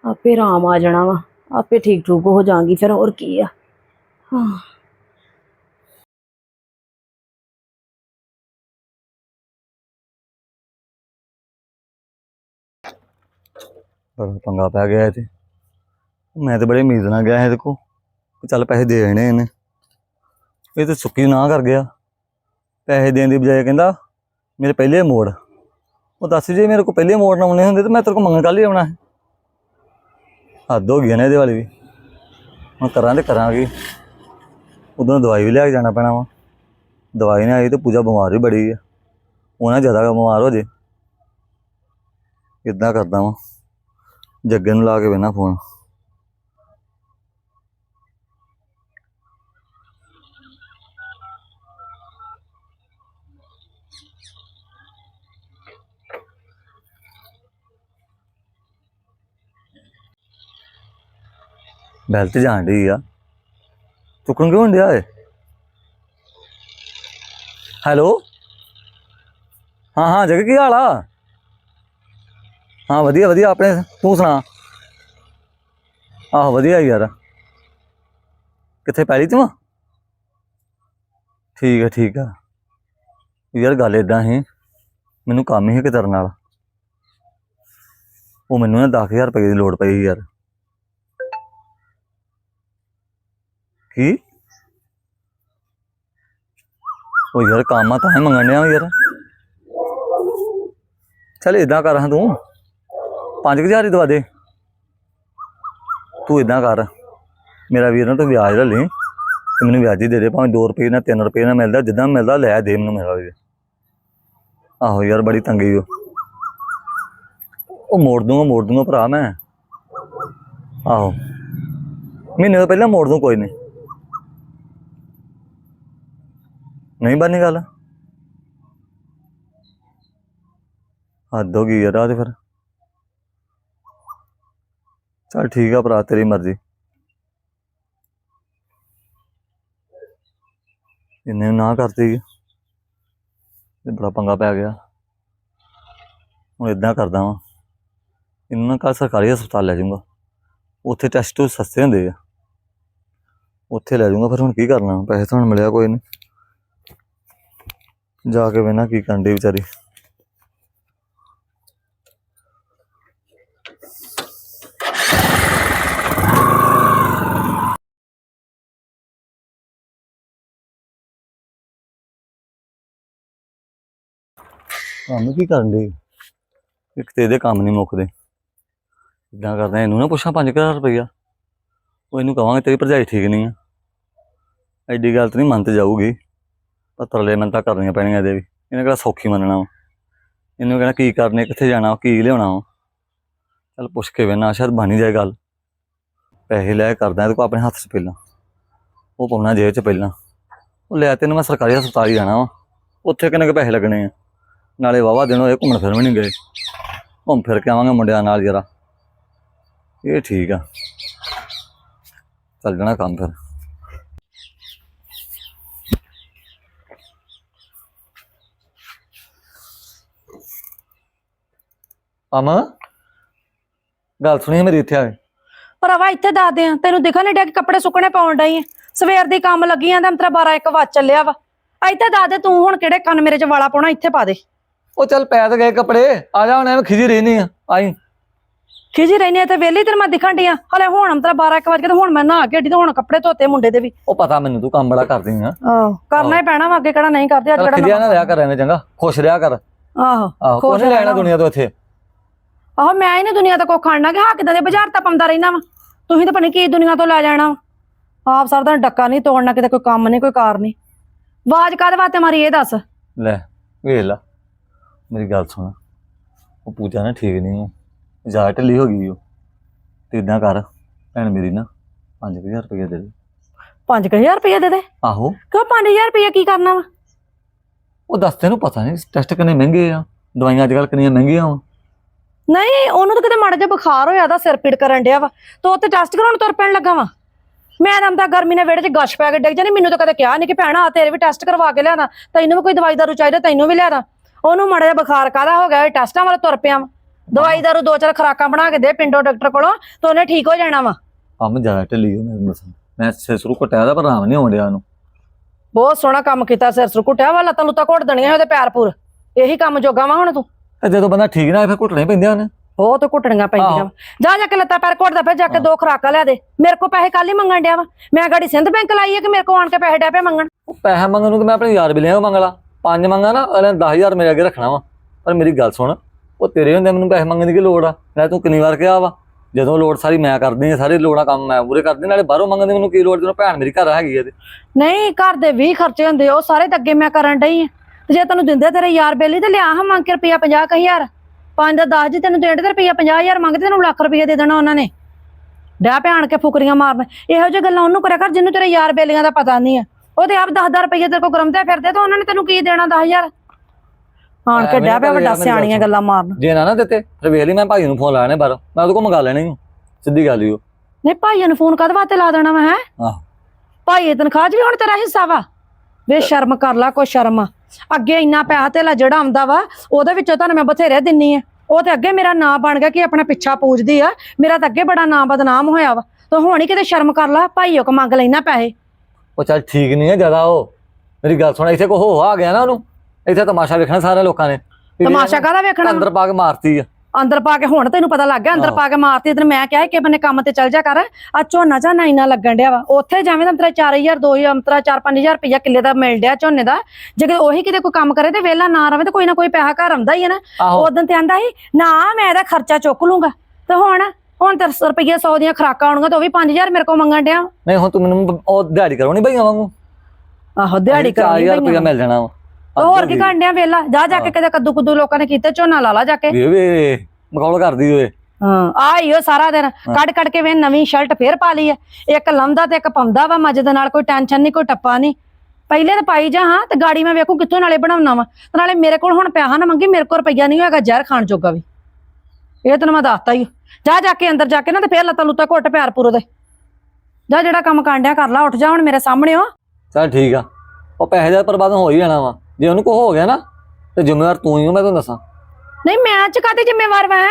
ਆਪੇ ਆਰਾਮ ਆ ਜਾਣਾ ਵਾ। ਆਪੇ ਠੀਕ ਠੂਕ ਹੋ ਜਾਾਂਗੀ ਫਿਰ ਹੋਰ ਕੀ ਆ? ਹਾਂ। ਬੜਾ ਪੰਗਾ ਪੈ ਗਿਆ ਇਹ ਤੇ। ਮੈਂ ਤੇ ਬੜੇ ਉਮੀਦ ਨਾਲ ਗਿਆ ਇਹਦੇ ਕੋ ਚੱਲ ਪੈਸੇ ਦੇ ਦੇਣੇ ਇਹਨੇ। ਇਹ ਤੇ ਸੁੱਕੀ ਨਾ ਕਰ ਗਿਆ। ਪੈਸੇ ਦੇਣ ਦੀ ਬਜਾਏ ਕਹਿੰਦਾ, ਮੇਰੇ ਪਹਿਲੇ ਮੋੜ। ਉਹ ਦੱਸ ਜੇ ਮੇਰੇ ਕੋ ਪਹਿਲੇ ਮੋੜ ਨਾ ਆਉਣੇ ਹੁੰਦੇ ਤੇ ਮੈਂ ਤੇਰੇ ਕੋ ਮੰਗਣ ਕੱਲ ਹੀ ਆਉਣਾ ਹੱਦ ਹੋ ਗਈ ਨਾ ਇਹਦੇ ਵਾਲੀ ਵੀ। ਹੁਣ ਕਰਾਂ ਤੇ ਕਰਾਂਗੇ। ਉਦੋਂ ਦਵਾਈ ਵੀ ਲਿਆ ਕੇ ਜਾਣਾ ਪੈਣਾ ਵਾ। ਦਵਾਈ ਨਾ ਆਈ ਤੇ ਪੂਜਾ ਬਿਮਾਰ ਵੀ ਬੜੀ ਆ। ਉਹਨਾਂ ਜ਼ਿਆਦਾ ਬਿਮਾਰ ਹੋ ਜੇ। ਇਦਾਂ ਕਰਦਾ ਵਾਂ। ਜੱਗੇ ਨੂੰ ਲਾ ਕੇ ਵੇਨਾ ਫੋਨ। ਬੈਲ ਤੇ ਜਾਣ ਡਈ ਆ। ਚੁੱਕਣ ਕਿਉਂ ਡਿਆ ਏ ਹੈਲੋ? ਹਾਂ ਹਾਂ, ਜੱਗੇ, ਕੀ ਹਾਲ ਆ? ਹਾਂ, ਵਧੀਆ ਵਧੀਆ, ਆਪਣੇ ਤੂੰ ਸੁਣਾ। ਆਹੋ, ਵਧੀਆ ਯਾਰ। ਕਿੱਥੇ ਪੈਲੀ ਤੂੰ? ਠੀਕ ਹੈ, ਠੀਕ ਆ ਯਾਰ ਗੱਲ ਇਦਾਂ ਸੀ, ਮੈਨੂੰ ਕੰਮ ਹੀ ਕਿ ਤੇਰੇ ਨਾਲ। ਉਹ ਮੈਨੂੰ ਨਾ 10000 ਰੁਪਏ ਦੀ ਲੋੜ ਪਈ ਯਾਰ। ਕੀ? ਉਹ ਯਾਰ ਕੰਮ ਆ ਤਾਂ ਹੀ ਮੰਗਣ ਡਿਆ ਯਾਰ। ਚੱਲ ਇਦਾਂ ਕਰ ਹਾਂ ਤੂੰ। 5000 ਹੀ ਦਵਾ ਦੇ। ਤੂੰ ਇਦਾਂ ਕਰ, ਮੇਰਾ ਵੀਰ ਨਾ ਤੂੰ ਵਿਆਜ ਲੈ ਲਈ ਤੇ ਮੈਨੂੰ ਵਿਆਜ ਹੀ ਦੇ ਦੇ, ਭਾਵੇਂ 2 ਰੁਪਏ ਨਾਲ 3 ਰੁਪਏ ਨਾਲ ਮਿਲਦਾ, ਜਿੱਦਾਂ ਮਿਲਦਾ ਲੈ ਦੇ ਮੈਨੂੰ ਮੇਰਾ ਵੀਰ ਆਹੋ ਯਾਰ, ਬੜੀ ਤੰਗੀ ਓ। ਉਹ ਮੋੜ ਦੂੰਗਾ ਮੋੜ ਦੂੰਗਾ ਭਰਾ ਮੈਂ। ਆਹੋ। ਮਹੀਨੇ ਤੋਂ ਪਹਿਲਾਂ ਮੋੜ ਦੂੰ, ਕੋਈ ਨਹੀਂ ਨਹੀਂ ਬਣਨੀ ਗੱਲ? ਹੱਦ ਹੋ ਗਈ ਯਾਰ, ਆ ਤੇ ਫਿਰ। ਚਲ ਠੀਕ ਆ ਭਰਾ, ਤੇਰੀ ਮਰਜ਼ੀ। ਇਹਨੇ ਨਾ ਕਰਤੀ। ਇਹ ਬੜਾ ਪੰਗਾ ਪੈ ਗਿਆ। ਹੁਣ ਇਦਾਂ ਕਰਦਾ ਵਾਂ। ਇਹਨੂੰ ਨਾ ਕੱਲ ਸਰਕਾਰੀ ਹਸਪਤਾਲ ਲੈ ਜਾਊਂਗਾ। ਉੱਥੇ ਟੈਸਟ ਸਸਤੇ ਹੁੰਦੇ ਆ। ਉੱਥੇ ਲੈ ਜਾਊਂਗਾ, ਫਿਰ ਹੁਣ ਕੀ ਕਰਨਾ? ਪੈਸੇ ਤਾਂ ਹੁਣ ਮਿਲਿਆ ਕੋਈ ਨਹੀਂ ਜਾ ਕੇ ਵੇਨਾ ਕੀ ਕਰਨ ਡਈ ਵਿਚਾਰੀ। ਕੰਮ ਕੀ ਕਰਨ ਦੀ ਇੱਕ ਤੇ ਇਹਦੇ ਕੰਮ ਨਹੀਂ ਮੁੱਕਦੇ। ਇਦਾਂ ਕਰਦਾ, ਇਹਨੂੰ ਨਾ ਪੁੱਛਾਂ 5000 ਰੁਪਈਆ। ਉਹ ਇਹਨੂੰ ਕਵਾਂਗੇ ਤੇਰੀ ਭਰਜਾਈ ਠੀਕ ਨਹੀਂ ਆ। ਐਡੀ ਗੱਲ ਤਾਂ ਨਹੀਂ ਮੰਨ ਤੇ ਜਾਊਗੀ। ਪਰ ਤਰਲੇ ਮੰਨਤਾ ਕਰਨੀਆਂ ਪੈਣੀਆਂ ਇਹਦੇ ਵੀ। ਇਹਨੇ ਕਿਹੜਾ ਸੌਖੀ ਮੰਨਣਾ ਵਾ। ਇਹਨੂੰ ਕਹਿਣਾ ਕੀ ਕਰਨੇ, ਕਿੱਥੇ ਜਾਣਾ ਕੀ ਲਿਆਉਣਾ ਵਾ। ਚੱਲ ਪੁੱਛ ਕੇ ਵੇਨਾ ਸ਼ਾਇਦ ਬਣ ਹੀ ਜਾਏ ਗੱਲ। ਪੈਸੇ ਲੈ ਕਰਦਾ, ਇਹਦੇ ਕੋ ਆਪਣੇ ਹੱਥ 'ਚ ਪਹਿਲਾਂ। ਉਹ ਪਾਉਣਾ ਜੇਬ 'ਚ ਪਹਿਲਾਂ। ਉਹ ਲੈ ਤੈਨੂੰ ਮੈਂ ਸਰਕਾਰੀ ਹਸਪਤਾਲ ਹੀ ਜਾਣਾ ਵਾ। ਉੱਥੇ ਕਿੰਨੇ ਕੁ ਪੈਸੇ ਲੱਗਣੇ ਆ? ਨਾਲੇ ਵਾਵਾ ਦਿਨ ਹੋਏ, ਘੁੰਮਣ ਫਿਰਨ ਵੀ ਨਹੀਂ ਗਏ। ਘੁੰਮ ਫਿਰ ਕੇ ਆਵਾਂਗੇ ਮੁੰਡਿਆਂ ਨਾਲ ਜਰਾ। ਇਹ ਠੀਕ ਆ। ਚੱਲ ਜਾਣਾ ਕੰਮ ਫਿਰ। ਅਮਾ, ਗੱਲ ਸੁਣੀ ਮੇਰੀ ਇੱਥੇ ਆਵੇ ਭਰਾਵਾ ਇੱਥੇ ਦੱਸਦੇ ਆ ਤੈਨੂੰ ਦਿਖਣ ਨਹੀਂ ਡਿਆ ਕਿ ਕੱਪੜੇ ਸੁੱਕਣੇ ਪਾਉਣ ਡਈ ਆ। ਸਵੇਰ ਦੀ ਕੰਮ ਲੱਗੀ ਆਂ, ਤਾਂ ਅੰਤਰਾ 12 ਇੱਕ ਵੱਜ ਚੱਲਿਆ ਵਾ। ਇੱਥੇ ਦੱਸ ਦੇ ਤੂੰ ਹੁਣ ਕਿਹੜੇ ਕੰਨ ਮੇਰੇ 'ਚ ਵਾਲਾ ਪਾਉਣਾ, ਇੱਥੇ ਪਾ ਦੇ। ਉਹ ਚੱਲ ਪੈ ਤੇ ਗਏ ਕੱਪੜੇ ਆ ਜਾ ਹੁਣ ਐਵੇਂ ਖਿਜੀ ਰਹਿਨੀ ਆ ਆਈ। ਖਿਜੀ ਰਹਿਨੀ ਆ ਤੇ ਵੇਲੀ ਤੇਰੇ ਮੈਂ ਦਿਖਣ ਡਈ ਆ। ਹਲੇ ਹੁਣ ਅੰਤਰਾ 12 ਇੱਕ ਵੱਜ ਤੇ ਹੁਣ ਮੈਂ ਨਹਾ ਕੇ ਤੇ ਹੁਣ ਕੱਪੜੇ ਧੋਤੇ ਮੁੰਡੇ ਦੇ ਵੀ। ਉਹ ਪਤਾ ਮੈਨੂੰ ਤੂੰ ਕੰਮ ਬੜਾ ਕਰਦੀ ਆ। ਆਹੋ ਕਰਨਾ ਹੀ ਪੈਣਾ ਵਾ ਅੱਗੇ ਕਿਹੜਾ ਨਹੀਂ ਕਰਦੇ ਅੱਜ ਕਿਹੜਾ ਖਿਜਿਆ ਨਾ ਰਿਹਾ ਕਰ ਐਵੇਂ ਚੰਗਾ ਖੁਸ਼ ਰਿਹਾ ਕਰ। ਆਹੋ ਕੋਈ ਲੈਣਾ। ਦੁਨੀਆ ਤੋਂ ਇੱਥੇ। ਆਹੋ ਮੈਂ ਹੀ ਨੀ ਦੁਨੀਆ ਤੋਂ ਕੋ ਖਾਣਾ ਕਿ ਹਾਂ ਕਿਦਾਂ ਦੇ ਬਾਜ਼ਾਰ ਤਾਂ ਪੰਦਾ ਰਹਿਣਾ ਵਾ। ਤੁਸੀਂ ਤਾਂ ਪਣੀ ਕੀ ਦੁਨੀਆ ਤੋਂ ਲੈ ਜਾਣਾ ਵਾ। ਆਪ ਸਰਦਾ ਡੱਕਾ ਨਹੀਂ ਤੋੜਨਾ ਕਿਤੇ ਕੋਈ ਕੰਮ ਨਹੀਂ ਕੋਈ ਕਾਰ ਨਹੀਂ ਆਵਾਜ਼ ਕਾਹਦੇ ਵਾਸਤੇ ਮਾਰੀ ਇਹ ਦੱਸ। ਲੈ ਵੇਖ ਲਾ। ਮੇਰੀ ਗੱਲ ਸੁਣ। ਉਹ ਪੂਜਾ ਨਾ ਠੀਕ ਨਹੀਂ ਉਹ ਜ਼ਿਆਦਾ ਢਿੱਲੀ ਹੋ ਗਈ ਉਹ ਤੇ ਇਦਾਂ ਕਰ ਭੈਣ ਮੇਰੀ ਨਾ 5000 ਰੁਪਏ ਦੇ ਦੇ। 5000 ਰੁਪਏ ਦੇ ਦੇ? ਆਹੋ। ਕਿਉਂ 5000 ਰੁਪਏ ਕੀ ਕਰਨਾ ਵਾ? ਉਹ ਦੱਸ ਤੈਨੂੰ ਪਤਾ ਨਹੀਂ ਟੈਸਟ ਕਿੰਨੇ ਮਹਿੰਗੇ ਆ। ਦਵਾਈਆਂ ਅੱਜ ਕੱਲ ਕਿੰਨੀਆਂ ਮਹਿੰਗੀਆਂ ਵਾ। ਨਹੀਂ ਉਹਨੂੰ ਤਾਂ ਕਿਤੇ ਮਾੜਾ ਜਿਹਾ ਬੁਖਾਰ ਹੋਇਆ ਦਾ ਸਿਰ ਪੀੜ ਕਰਨ ਡਿਆ ਵਾ। ਤੋ ਉੱਤੇ ਟੈਸਟ ਕਰਾਉਣ ਤੁਰ ਪੈਣ ਲੱਗਾ ਵਾ। ਮੈਂ ਤਾਂ ਤਾਂ ਗਰਮੀ ਨੇ ਵਿਹੜੇ 'ਚ ਗਸ਼ ਪੈ ਕੇ ਡਿੱਗ ਜਾਣੀ ਮੈਨੂੰ ਤਾਂ ਕਦੇ ਕਿਹਾ ਨਹੀਂ ਕਿ ਭੈਣਾ ਆ ਤੇਰੇ ਵੀ ਟੈਸਟ ਕਰਵਾ ਕੇ ਲਿਆਣਾ ਤੈਨੂੰ ਵੀ ਕੋਈ ਦਵਾਈ ਦਾਰੂ ਚਾਹੀਦਾ ਤੈਨੂੰ ਵੀ ਲਿਆਦਾ। ਉਹਨੂੰ ਮਾੜਾ ਜਿਹਾ ਬੁਖਾਰ ਕਾਦਾ ਹੋ ਗਿਆ ਇਹ ਟੈਸਟਾਂ ਵਾਲਾ ਤੁਰ ਪਿਆ ਵਾ। ਦਵਾਈ ਦਾਰੂ ਦੋ ਚਾਰ ਖਰਾਕਾਂ ਬਣਾ ਕੇ ਦੇ ਪਿੰਡੋਂ ਡਾਕਟਰ ਕੋਲੋਂ ਤੇ ਉਹਨੇ ਠੀਕ ਹੋ ਜਾਣਾ ਵਾ। ਕੰਮ ਜ਼ਿਆਦਾ ਢਿੱਲੀ ਹੋ ਮੈਨੂੰ ਦੱਸਾਂ ਮੈਂ ਸਿਰ ਸ਼ੁਰੂ ਘਟਿਆ ਦਾ ਪਰ ਆਰਾਮ ਨਹੀਂ ਆਉਣ ਡਿਆ ਉਹਨੂੰ। ਬਹੁਤ ਸੋਹਣਾ ਕੰਮ ਕੀਤਾ ਸਿਰ ਸੁਰ ਘੁੱਟਿਆ ਵਾ ਲੱਤਾਂ ਲੁੱਤਾਂ ਘੁੱਟ ਦੇਣੀਆਂ ਉਹਦੇ ਪੈਰ ਪੂਰ। ਇਹੀ ਕੰਮ ਜੋਗਾ ਵਾ ਹੁਣ ਤੂੰ। ਤੇ ਜਦੋਂ ਬੰਦਾ ਠੀਕ ਨਾ ਹੋਏ ਫਿਰ ਘੁੱਟਣੇ ਪੈਂਦੇ ਹਨ ਬਹੁਤ ਘੁੱਟਣੀਆਂ ਪੈਂਦੀਆਂ। ਵਾ। ਜਾ ਜਾ ਕੇ ਲੱਤਾਂ ਪੈਰ ਘੁੱਟਦਾ ਫਿਰ ਜਾ ਕੇ ਦੋ ਖਰਾਕਾਂ ਲਿਆ ਦੇ। ਮੇਰੇ ਕੋ ਪੈਸੇ ਕੱਲ ਹੀ ਮੰਗਣ ਡਿਆ ਵਾ। ਮੈਂ ਗਾੜੀ ਸਿੰਧ ਬੈਂਕ ਲਾਈ ਹੈ ਕਿ ਮੇਰੇ ਕੋ ਆਣ ਕੇ ਪੈਸੇ ਡੈ ਪਏ ਮੰਗਣ? ਉਹ ਪੈਸਾ ਮੰਗਣ ਨੂੰ ਤੇ ਮੈਂ ਆਪਣੇ ਯਾਰ ਬਿਲਿਆਂ ਮੰਗਲਾ। ਪੰਜ ਮੰਗਾ ਨਾ, ਅਗਲੇ ਨੇ 10000 ਮੇਰੇ ਅੱਗੇ ਰੱਖਣਾ ਵਾ। ਪਰ ਮੇਰੀ ਗੱਲ ਸੁਣ, ਉਹ ਤੇਰੇ ਹੁੰਦੇ ਮੈਨੂੰ ਪੈਸੇ ਮੰਗਣ ਦੀ ਕੀ ਲੋੜ ਆ? ਮੈਂ ਤੂੰ ਕਿੰਨੀ ਵਾਰ ਕਿਹਾ ਵਾ, ਜਦੋਂ ਲੋੜ ਸਾਰੀ ਮੈਂ ਕਰਦੀ ਆ, ਸਾਰੇ ਲੋੜਾਂ ਕੰਮ ਮੈਂ ਪੂਰੇ ਕਰਦੀ ਨਾਲੇ ਬਾਹਰੋਂ ਮੰਗਣ ਦੀ ਮੈਨੂੰ ਕੀ ਲੋੜ, ਜਦੋਂ ਭੈਣ ਮੇਰੀ ਘਰ ਹੈਗੀ ਆ ਤੇ। ਨਹੀਂ, ਘਰ ਦੇ 20 ਖਰਚੇ ਹੁੰਦੇ ਉਹ ਸਾਰੇ ਤਾਂ ਅੱਗੇ ਮੈਂ ਕਰਨ ਡਈ ਆ। ਤੇ ਜੇ ਤੈਨੂੰ ਦਿੰਦੇ ਤੇਰੇ ਯਾਰ ਬੇਲੀ ਤੇ ਲਿਆ ਹਾਂ ਮੰਗ ਕੇ ਰੁਪਿਆ 50000 ਪੰਜ ਦਾ 10 ਜੀ ਤੈਨੂੰ ਦੇਣ ਤੇ ਰੁਪਿਆ 50000 ਮੰਗਦੇ ਤੈਨੂੰ ਲੱਖ ਰੁਪਿਆ ਦੇ ਦੇਣਾ ਉਹਨਾਂ ਨੇ। ਡਿਆ ਭੈਣ ਕੇ ਫੁਕਰੀਆਂ ਮਾਰਨ। ਇਹੋ ਜਿਹੀ ਗੱਲਾਂ ਉਹਨੂੰ ਕਰਿਆ ਕਰ, ਜਿਹਨੂੰ ਤੇਰੇ ਯਾਰ ਬੇਲੀਆਂ ਦਾ ਪਤਾ ਨਹੀਂ ਆ। ਉਹ ਤੇ ਆਪ 10000 ਰੁਪਏ ਤੇਰੇ ਕੋ ਗਰਮਦੇ ਫਿਰਦੇ ਤੇ ਉਹਨਾਂ ਨੇ ਤੈਨੂੰ ਕੀ ਦੇਣਾ 10000 ਆਣ ਕੇ ਡਿਆ ਪਿਆ ਨਾ ਵੱਡਾ ਸਿਆਣੀਆਂ। ਗੱਲਾਂ ਮਾਰਨ। ਜੇ ਨਾ ਨਾ ਦਿੱਤੇ ਫਿਰ ਵੇਖ ਲਈ ਮੈਂ ਭਾਈ ਨੂੰ ਫੋਨ ਲਾਣੇ ਬਾਹਰੋਂ। ਮੈਂ ਉਹਦੇ ਕੋਲ ਮੰਗਾ ਲੈਣੇ ਸਿੱਧੀ ਗੱਲ ਹੀ ਉਹ। ਨਹੀਂ ਭਾਈਆਂ ਨੂੰ ਫੋਨ ਕਦ ਵਾਸਤੇ ਲਾ ਦੇਣਾ ਮੈਂ ਹੈ? ਆਹ। ਭਾਈ ਇਹ ਤਨਖਾਹ 'ਚ ਵੀ ਹੁਣ ਤੇਰਾ ਹਿੱਸਾ ਵਾ। ਵੇ ਸ਼ਰਮ ਕਰ ਲਾ ਕੋਈ ਸ਼ਰਮ। ਅੱਗੇ ਇੰਨਾ ਪੈਸਾ ਧੇਲਾ ਜਿਹੜਾ ਆਉਂਦਾ ਵਾ ਉਹਦੇ ਵਿੱਚੋਂ ਤੁਹਾਨੂੰ ਮੈਂ ਬਥੇਰੇ ਦਿੰਨੀ ਆ। ਉਹ ਤੇ ਅੱਗੇ ਮੇਰਾ ਨਾਂ ਬਣ ਗਿਆ ਕਿ ਆਪਣਾ ਪਿੱਛਾ ਪੂਜਦੀ ਆ। ਮੇਰਾ ਤਾਂ ਅੱਗੇ ਬੜਾ ਨਾਂ ਬਦਨਾਮ ਹੋਇਆ ਵਾ। ਤੂੰ ਹੁਣ ਹੀ ਕਿਤੇ ਸ਼ਰਮ ਕਰ ਲਾ ਭਾਈਓ ਕੋ ਮੰਗ ਲੈਣਾ ਪੈਸੇ। ਉਹ ਚੱਲ ਠੀਕ ਨਹੀਂ ਹੈ ਜ਼ਿਆਦਾ ਉਹ। ਮੇਰੀ ਗੱਲ ਸੁਣ ਇੱਥੇ ਕੋ ਹੋ ਆ ਗਿਆ ਨਾ ਉਹਨੂੰ? ਇੱਥੇ ਤਮਾਸ਼ਾ ਵੇਖਣਾ ਸਾਰੇ ਲੋਕਾਂ ਨੇ। ਤਮਾਸ਼ਾ ਕਾਹਦਾ ਵੇਖਣਾ? ਅੰਦਰ ਪਾ ਕੇ ਮਾਰਤੀ ਆ। ਅੰਦਰ ਪਾ ਕੇ ਹੁਣ ਤੈਨੂੰ ਪਤਾ ਲੱਗ ਗਿਆ ਅੰਦਰ। ਪਾ ਕੇ ਮਾਰਤੀ ਤੇ ਮੈਂ ਕਿਹਾ ਕਿ ਬੰਨੇ ਕੰਮ ਤੇ ਚੱਲ ਜਾ ਕਰ। ਆ ਝੋਨਾ ਝਾਨਾ ਇੰਨਾ ਲੱਗਣ ਡਿਆ ਵਾ। ਉੱਥੇ ਜਾਵੇਂ ਤਾਂ ਤੇਰਾ 4000 2000 ਤੇਰਾ 4-5000 ਰੁਪਇਆ ਕਿੱਲੇ ਦਾ ਮਿਲ ਡਿਆ ਝੋਨੇ ਦਾ। ਜੇ ਉਹੀ ਕਿਤੇ ਕੋਈ ਕੰਮ ਕਰੇ ਤੇ ਵੇਲਾ ਨਾ ਰਵੇ ਤੇ ਕੋਈ ਨਾ ਕੋਈ ਪੈਸਾ ਘਰ ਆਉਂਦਾ ਹੀ ਹੈ ਨਾ। ਉਦੋਂ ਤੇ ਆਂਦਾ ਸੀ ਨਾ ਮੈਂ ਇਹਦਾ ਖਰਚਾ ਚੁੱਕ ਲੂੰਗਾ। ਤੇ ਹੁਣ ਹੁਣ ਤੇ ਰੁਪਈਏ 100 ਦੀਆਂ ਖਰਾਕਾਂ ਆਉਣਗੀਆਂ ਤੇ ਉਹ ਵੀ 5000 ਮੇਰੇ ਕੋਲ ਮੰਗਣ ਡਿਆ। ਨਹੀਂ ਹੁਣ ਤੂੰ ਮੈਨੂੰ ਉਹ ਦਿਹਾੜੀ ਕਰਾਉਣੀ ਬਈਆਂ ਵਾਂਗੂ? ਆਹੋ ਦਿਹਾੜੀ ਕਰਾਉਣੀ 4000 ਰੁਪਇਆ ਪਈਆਂ ਮਿਲ ਜਾਣਾ ਵਾ। ਹੋਰ ਕੀ ਕਰਨ ਡਿਆ ਵੇਲਾ? ਜਾ ਜਾ ਕੇ ਕਿਤੇ ਕੱਦੂ ਕੁੱਦੂ ਲੋਕਾਂ ਨੇ ਕੀਤੇ ਝੋਨਾ ਲਾ ਲਾ ਜਾ ਕੇ। ਵੇ ਵੇ ਮਖੌਲ ਕਰਦੀ ਓਏ। ਹਾਂ ਆਈਓ ਸਾਰਾ ਦਿਨ। ਕੱਢ ਕੱਢ ਕੇ ਵੇ ਨਵੀਂ ਸ਼ਰਟ ਫੇਰ ਪਾ ਲਈ ਐ। ਇੱਕ ਲੰਮਦਾ ਤੇ ਇੱਕ ਪਾਉਂਦਾ ਵਾ ਮਜੇ ਦੇ ਨਾਲ ਕੋਈ ਟੈਨਸ਼ਨ ਨਹੀਂ ਕੋਈ ਟੱਪਾ ਨਹੀਂ ਪਹਿਲੇ ਤਾਂ ਪਾਈ ਜਾ ਹਾਂ ਤੇ ਗਾੜੀ ਮੈਂ ਵੇਖੂ ਕਿੱਥੋਂ ਨਾਲੇ ਬਣਾਉਣਾ ਵਾ। ਤੇ ਨਾਲੇ ਮੇਰੇ ਕੋਲ ਹੁਣ ਪੈਸਾ ਨਾ ਮੰਗੀ ਮੇਰੇ ਕੋਲ ਰੁਪਈਆ ਨਹੀਂ ਹੋਏਗਾ ਜ਼ਹਿਰ ਖਾਣ ਜੋਗਾ ਵੀ। ਇਹ ਤੈਨੂੰ ਮੈਂ ਦੱਸਤਾ ਹੀ। ਜਾ ਜਾ ਕੇ ਅੰਦਰ ਜਾ ਕੇ ਨਾ ਤੇ ਫੇਰ ਲੱਤਾਂ ਲੁੱਤਾਂ ਘੁੱਟ ਪਿਆਰ ਪੂਰੋ ਦੇ। ਜਾ ਜਿਹੜਾ ਕੰਮ ਕਾਂਡਿਆ ਕਰ ਲਾ ਉੱਠ ਜਾ ਹੁਣ ਮੇਰੇ ਸਾਹਮਣੇ ਹੋ ਚੱਲ ਠੀਕ ਆ। ਉਹ ਪੈਸੇ ਦਾ ਬਰਬਾਦ ਹੋ ਹੀ ਜਾਣਾ ਵਾ। ਜੇ ਉਹਨੂੰ ਕੋ ਹੋ ਗਿਆ ਨਾ ਤੇ ਜ਼ਿੰਮੇਵਾਰ ਤੂੰ ਹੀ ਹੋ ਮੈਂ ਤੁਹਾਨੂੰ ਦੱਸਾਂ। ਨਹੀਂ ਮੈਂ ਚ ਕਾਤੇ ਜ਼ਿੰਮੇਵਾਰ ਮੈਂ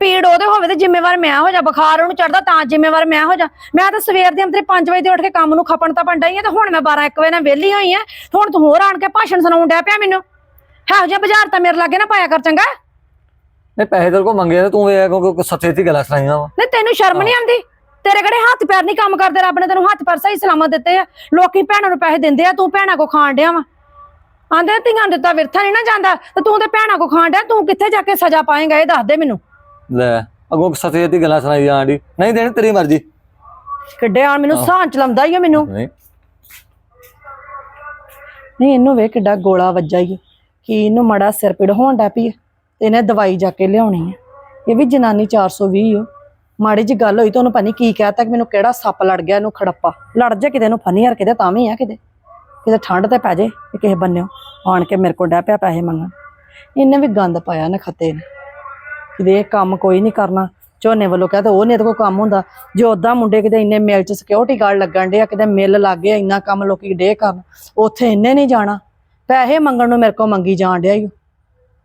ਪੀੜ ਉਹਦੇ ਹੋਵੇ ਤੇ ਜ਼ਿੰਮੇਵਾਰ ਮੈਂ ਹੋ ਜਾ ਬੁਖਾਰ ਉਹਨੂੰ ਚੜਦਾ ਤਾਂ ਜ਼ਿੰਮੇਵਾਰ ਮੈਂ ਹੋ ਜਾ। ਮੈਂ ਤਾਂ ਸਵੇਰ ਦੇ ਅੰਤਰੇ 5 ਵਜੇ ਦੇ ਉੱਠ ਕੇ ਕੰਮ ਨੂੰ ਖਪਣ ਤਾਂ ਪੰਡਾ ਹੀ ਆ ਤੇ ਹੁਣ ਮੈਂ 12 1 ਵਜੇ ਨਾਲ ਵਿਹਲੀ ਹੋਈ ਆ। ਤੇ ਹੁਣ ਤੂੰ ਹੋਰ ਆਣ ਕੇ ਭਾਸ਼ਣ ਸੁਣਾਉਣ ਡਿਆ ਪਿਆ ਮੈਨੂੰ। ਇਹੋ ਜਿਹਾ ਬਾਜ਼ਾਰ ਤਾਂ ਮੇਰੇ ਲਾਗੇ ਨਾ ਪਾਇਆ ਕਰ ਚੰਗਾ। ਨਹੀਂ ਪੈਸੇ ਤੇਰੇ ਕੋ ਮੰਗੇ ਤੇ ਤੂੰ ਵੇ ਕਿਉਂਕਿ ਸੱਚੇ ਦੀ ਗੱਲਾਂ ਸੁਣਾਈਆਂ ਵਾ। ਨਹੀਂ ਤੈਨੂੰ ਸ਼ਰਮ ਨਹੀਂ ਆਉਂਦੀ? ਤੇਰੇ ਕਿਹੜੇ ਹੱਥ ਪੈਰ ਨਹੀਂ ਕੰਮ ਕਰਦੇ ਰੱਬ ਨੇ ਤੈਨੂੰ ਹੱਥ ਪੈਰ ਸਹੀ ਸਲਾਮਤ ਦਿੱਤੇ ਆ। ਲੋਕੀ ਭੈਣਾਂ ਨੂੰ ਪੈਸੇ ਦਿੰਦੇ ਆ ਤੂੰ ਭੈਣਾਂ ਕੋ ਖਾਣ ਡਿਆ ਵਾ। ਆਂਦੇ ਧੀਆਂ ਦਿੱਤਾ ਵਿਰਥਾ ਨਹੀਂ ਨਾ ਜਾਂਦਾ ਤੇ ਤੂੰ ਤੇ ਭੈਣਾਂ ਕੋ ਖਾਣ ਡਿਆ ਤੂੰ ਕਿੱਥੇ ਜਾ ਕੇ ਸਜ਼ਾ ਪਾਏਂਗਾ ਇਹ ਦੱਸ ਦੇ ਮੈਨੂੰ। ਲੈ ਅਗੋਂ ਸੱਚੇ ਦੀ ਗੱਲਾਂ ਸੁਣਾਈ ਜਾਂਦੀ ਨਹੀਂ ਦੇਣੀ ਤੇਰੀ ਮਰਜ਼ੀ। ਕਿੱਡੇ ਆਣ ਮੈਨੂੰ ਸਾਹ ਚਲਾਉਂਦਾ ਹੀ ਆ ਮੈਨੂੰ। ਨਹੀਂ। ਨਹੀਂ ਇਹਨੂੰ ਵੇ ਕਿੱਡਾ ਗੋਲਾ ਵੱਜਾ ਓ। ਕਿ ਇਹਨੂੰ ਮੜਾ ਸਿਰ ਪੀੜ ਹੋਣ ਡੈ ਪਈ ਤੇ ਇਹਨੇ ਦਵਾਈ ਜਾ ਕੇ ਲਿਆਉਣੀ ਹੈ ਇਹ ਵੀ ਜਨਾਨੀ 420 ਹੋ ਮਾੜੀ ਜੀ ਗੱਲ ਹੋਈ ਤੁਹਾਨੂੰ ਪਤਾ ਨੀ ਕੀ ਕਹਿਤਾ ਕਿ ਮੈਨੂੰ ਕਿਹੜਾ ਸੱਪ ਲੜ ਗਿਆ, ਇਹਨੂੰ ਖੜੱਪਾ। ਲੜ ਜਾ ਕਿਤੇ, ਇਹਨੂੰ ਫਨੀ ਯਾਰ ਕਿਤੇ, ਤਾਂ ਵੀ ਆ ਕਿਤੇ। ਕਿਤੇ ਠੰਡ ਤੇ ਪੈ ਜੇ ਵੀ ਕਿਸੇ ਬੰਨਿਓ ਆਣ ਕੇ ਮੇਰੇ ਕੋਲ ਡੈ ਪਿਆ ਪੈਸੇ ਮੰਗਣ। ਇਹਨੇ ਵੀ ਗੰਦ ਪਾਇਆ ਨੇ ਖੱਤੇ ਨੇ। ਕਿਤੇ ਇਹ ਕੰਮ ਕੋਈ ਨਹੀਂ ਕਰਨਾ। ਝੋਨੇ ਵੱਲੋਂ ਕਹਤਾ ਉਹ ਨਹੀਂ ਇਹਦੇ ਕੋਲ ਕੰਮ ਹੁੰਦਾ। ਜੇ ਉਦਾਂ ਮੁੰਡੇ ਕਿਤੇ ਇੰਨੇ ਮਿਲ ਚ ਸਿਕਿਉਰਿਟੀ ਗਾਰਡ ਲੱਗਣ ਦੇ ਆ, ਕਿਤੇ ਮਿਲ ਲੱਗ ਗਿਆ, ਇੰਨਾ ਕੰਮ ਲੋਕੀ ਡੇ ਕਰਨ, ਉੱਥੇ ਇੰਨੇ ਨਹੀਂ ਜਾਣਾ। ਪੈਸੇ ਮੰਗਣ ਨੂੰ ਮੇਰੇ ਕੋਲ ਮੰਗੀ ਜਾਣ ਡਿਆ ਹੀ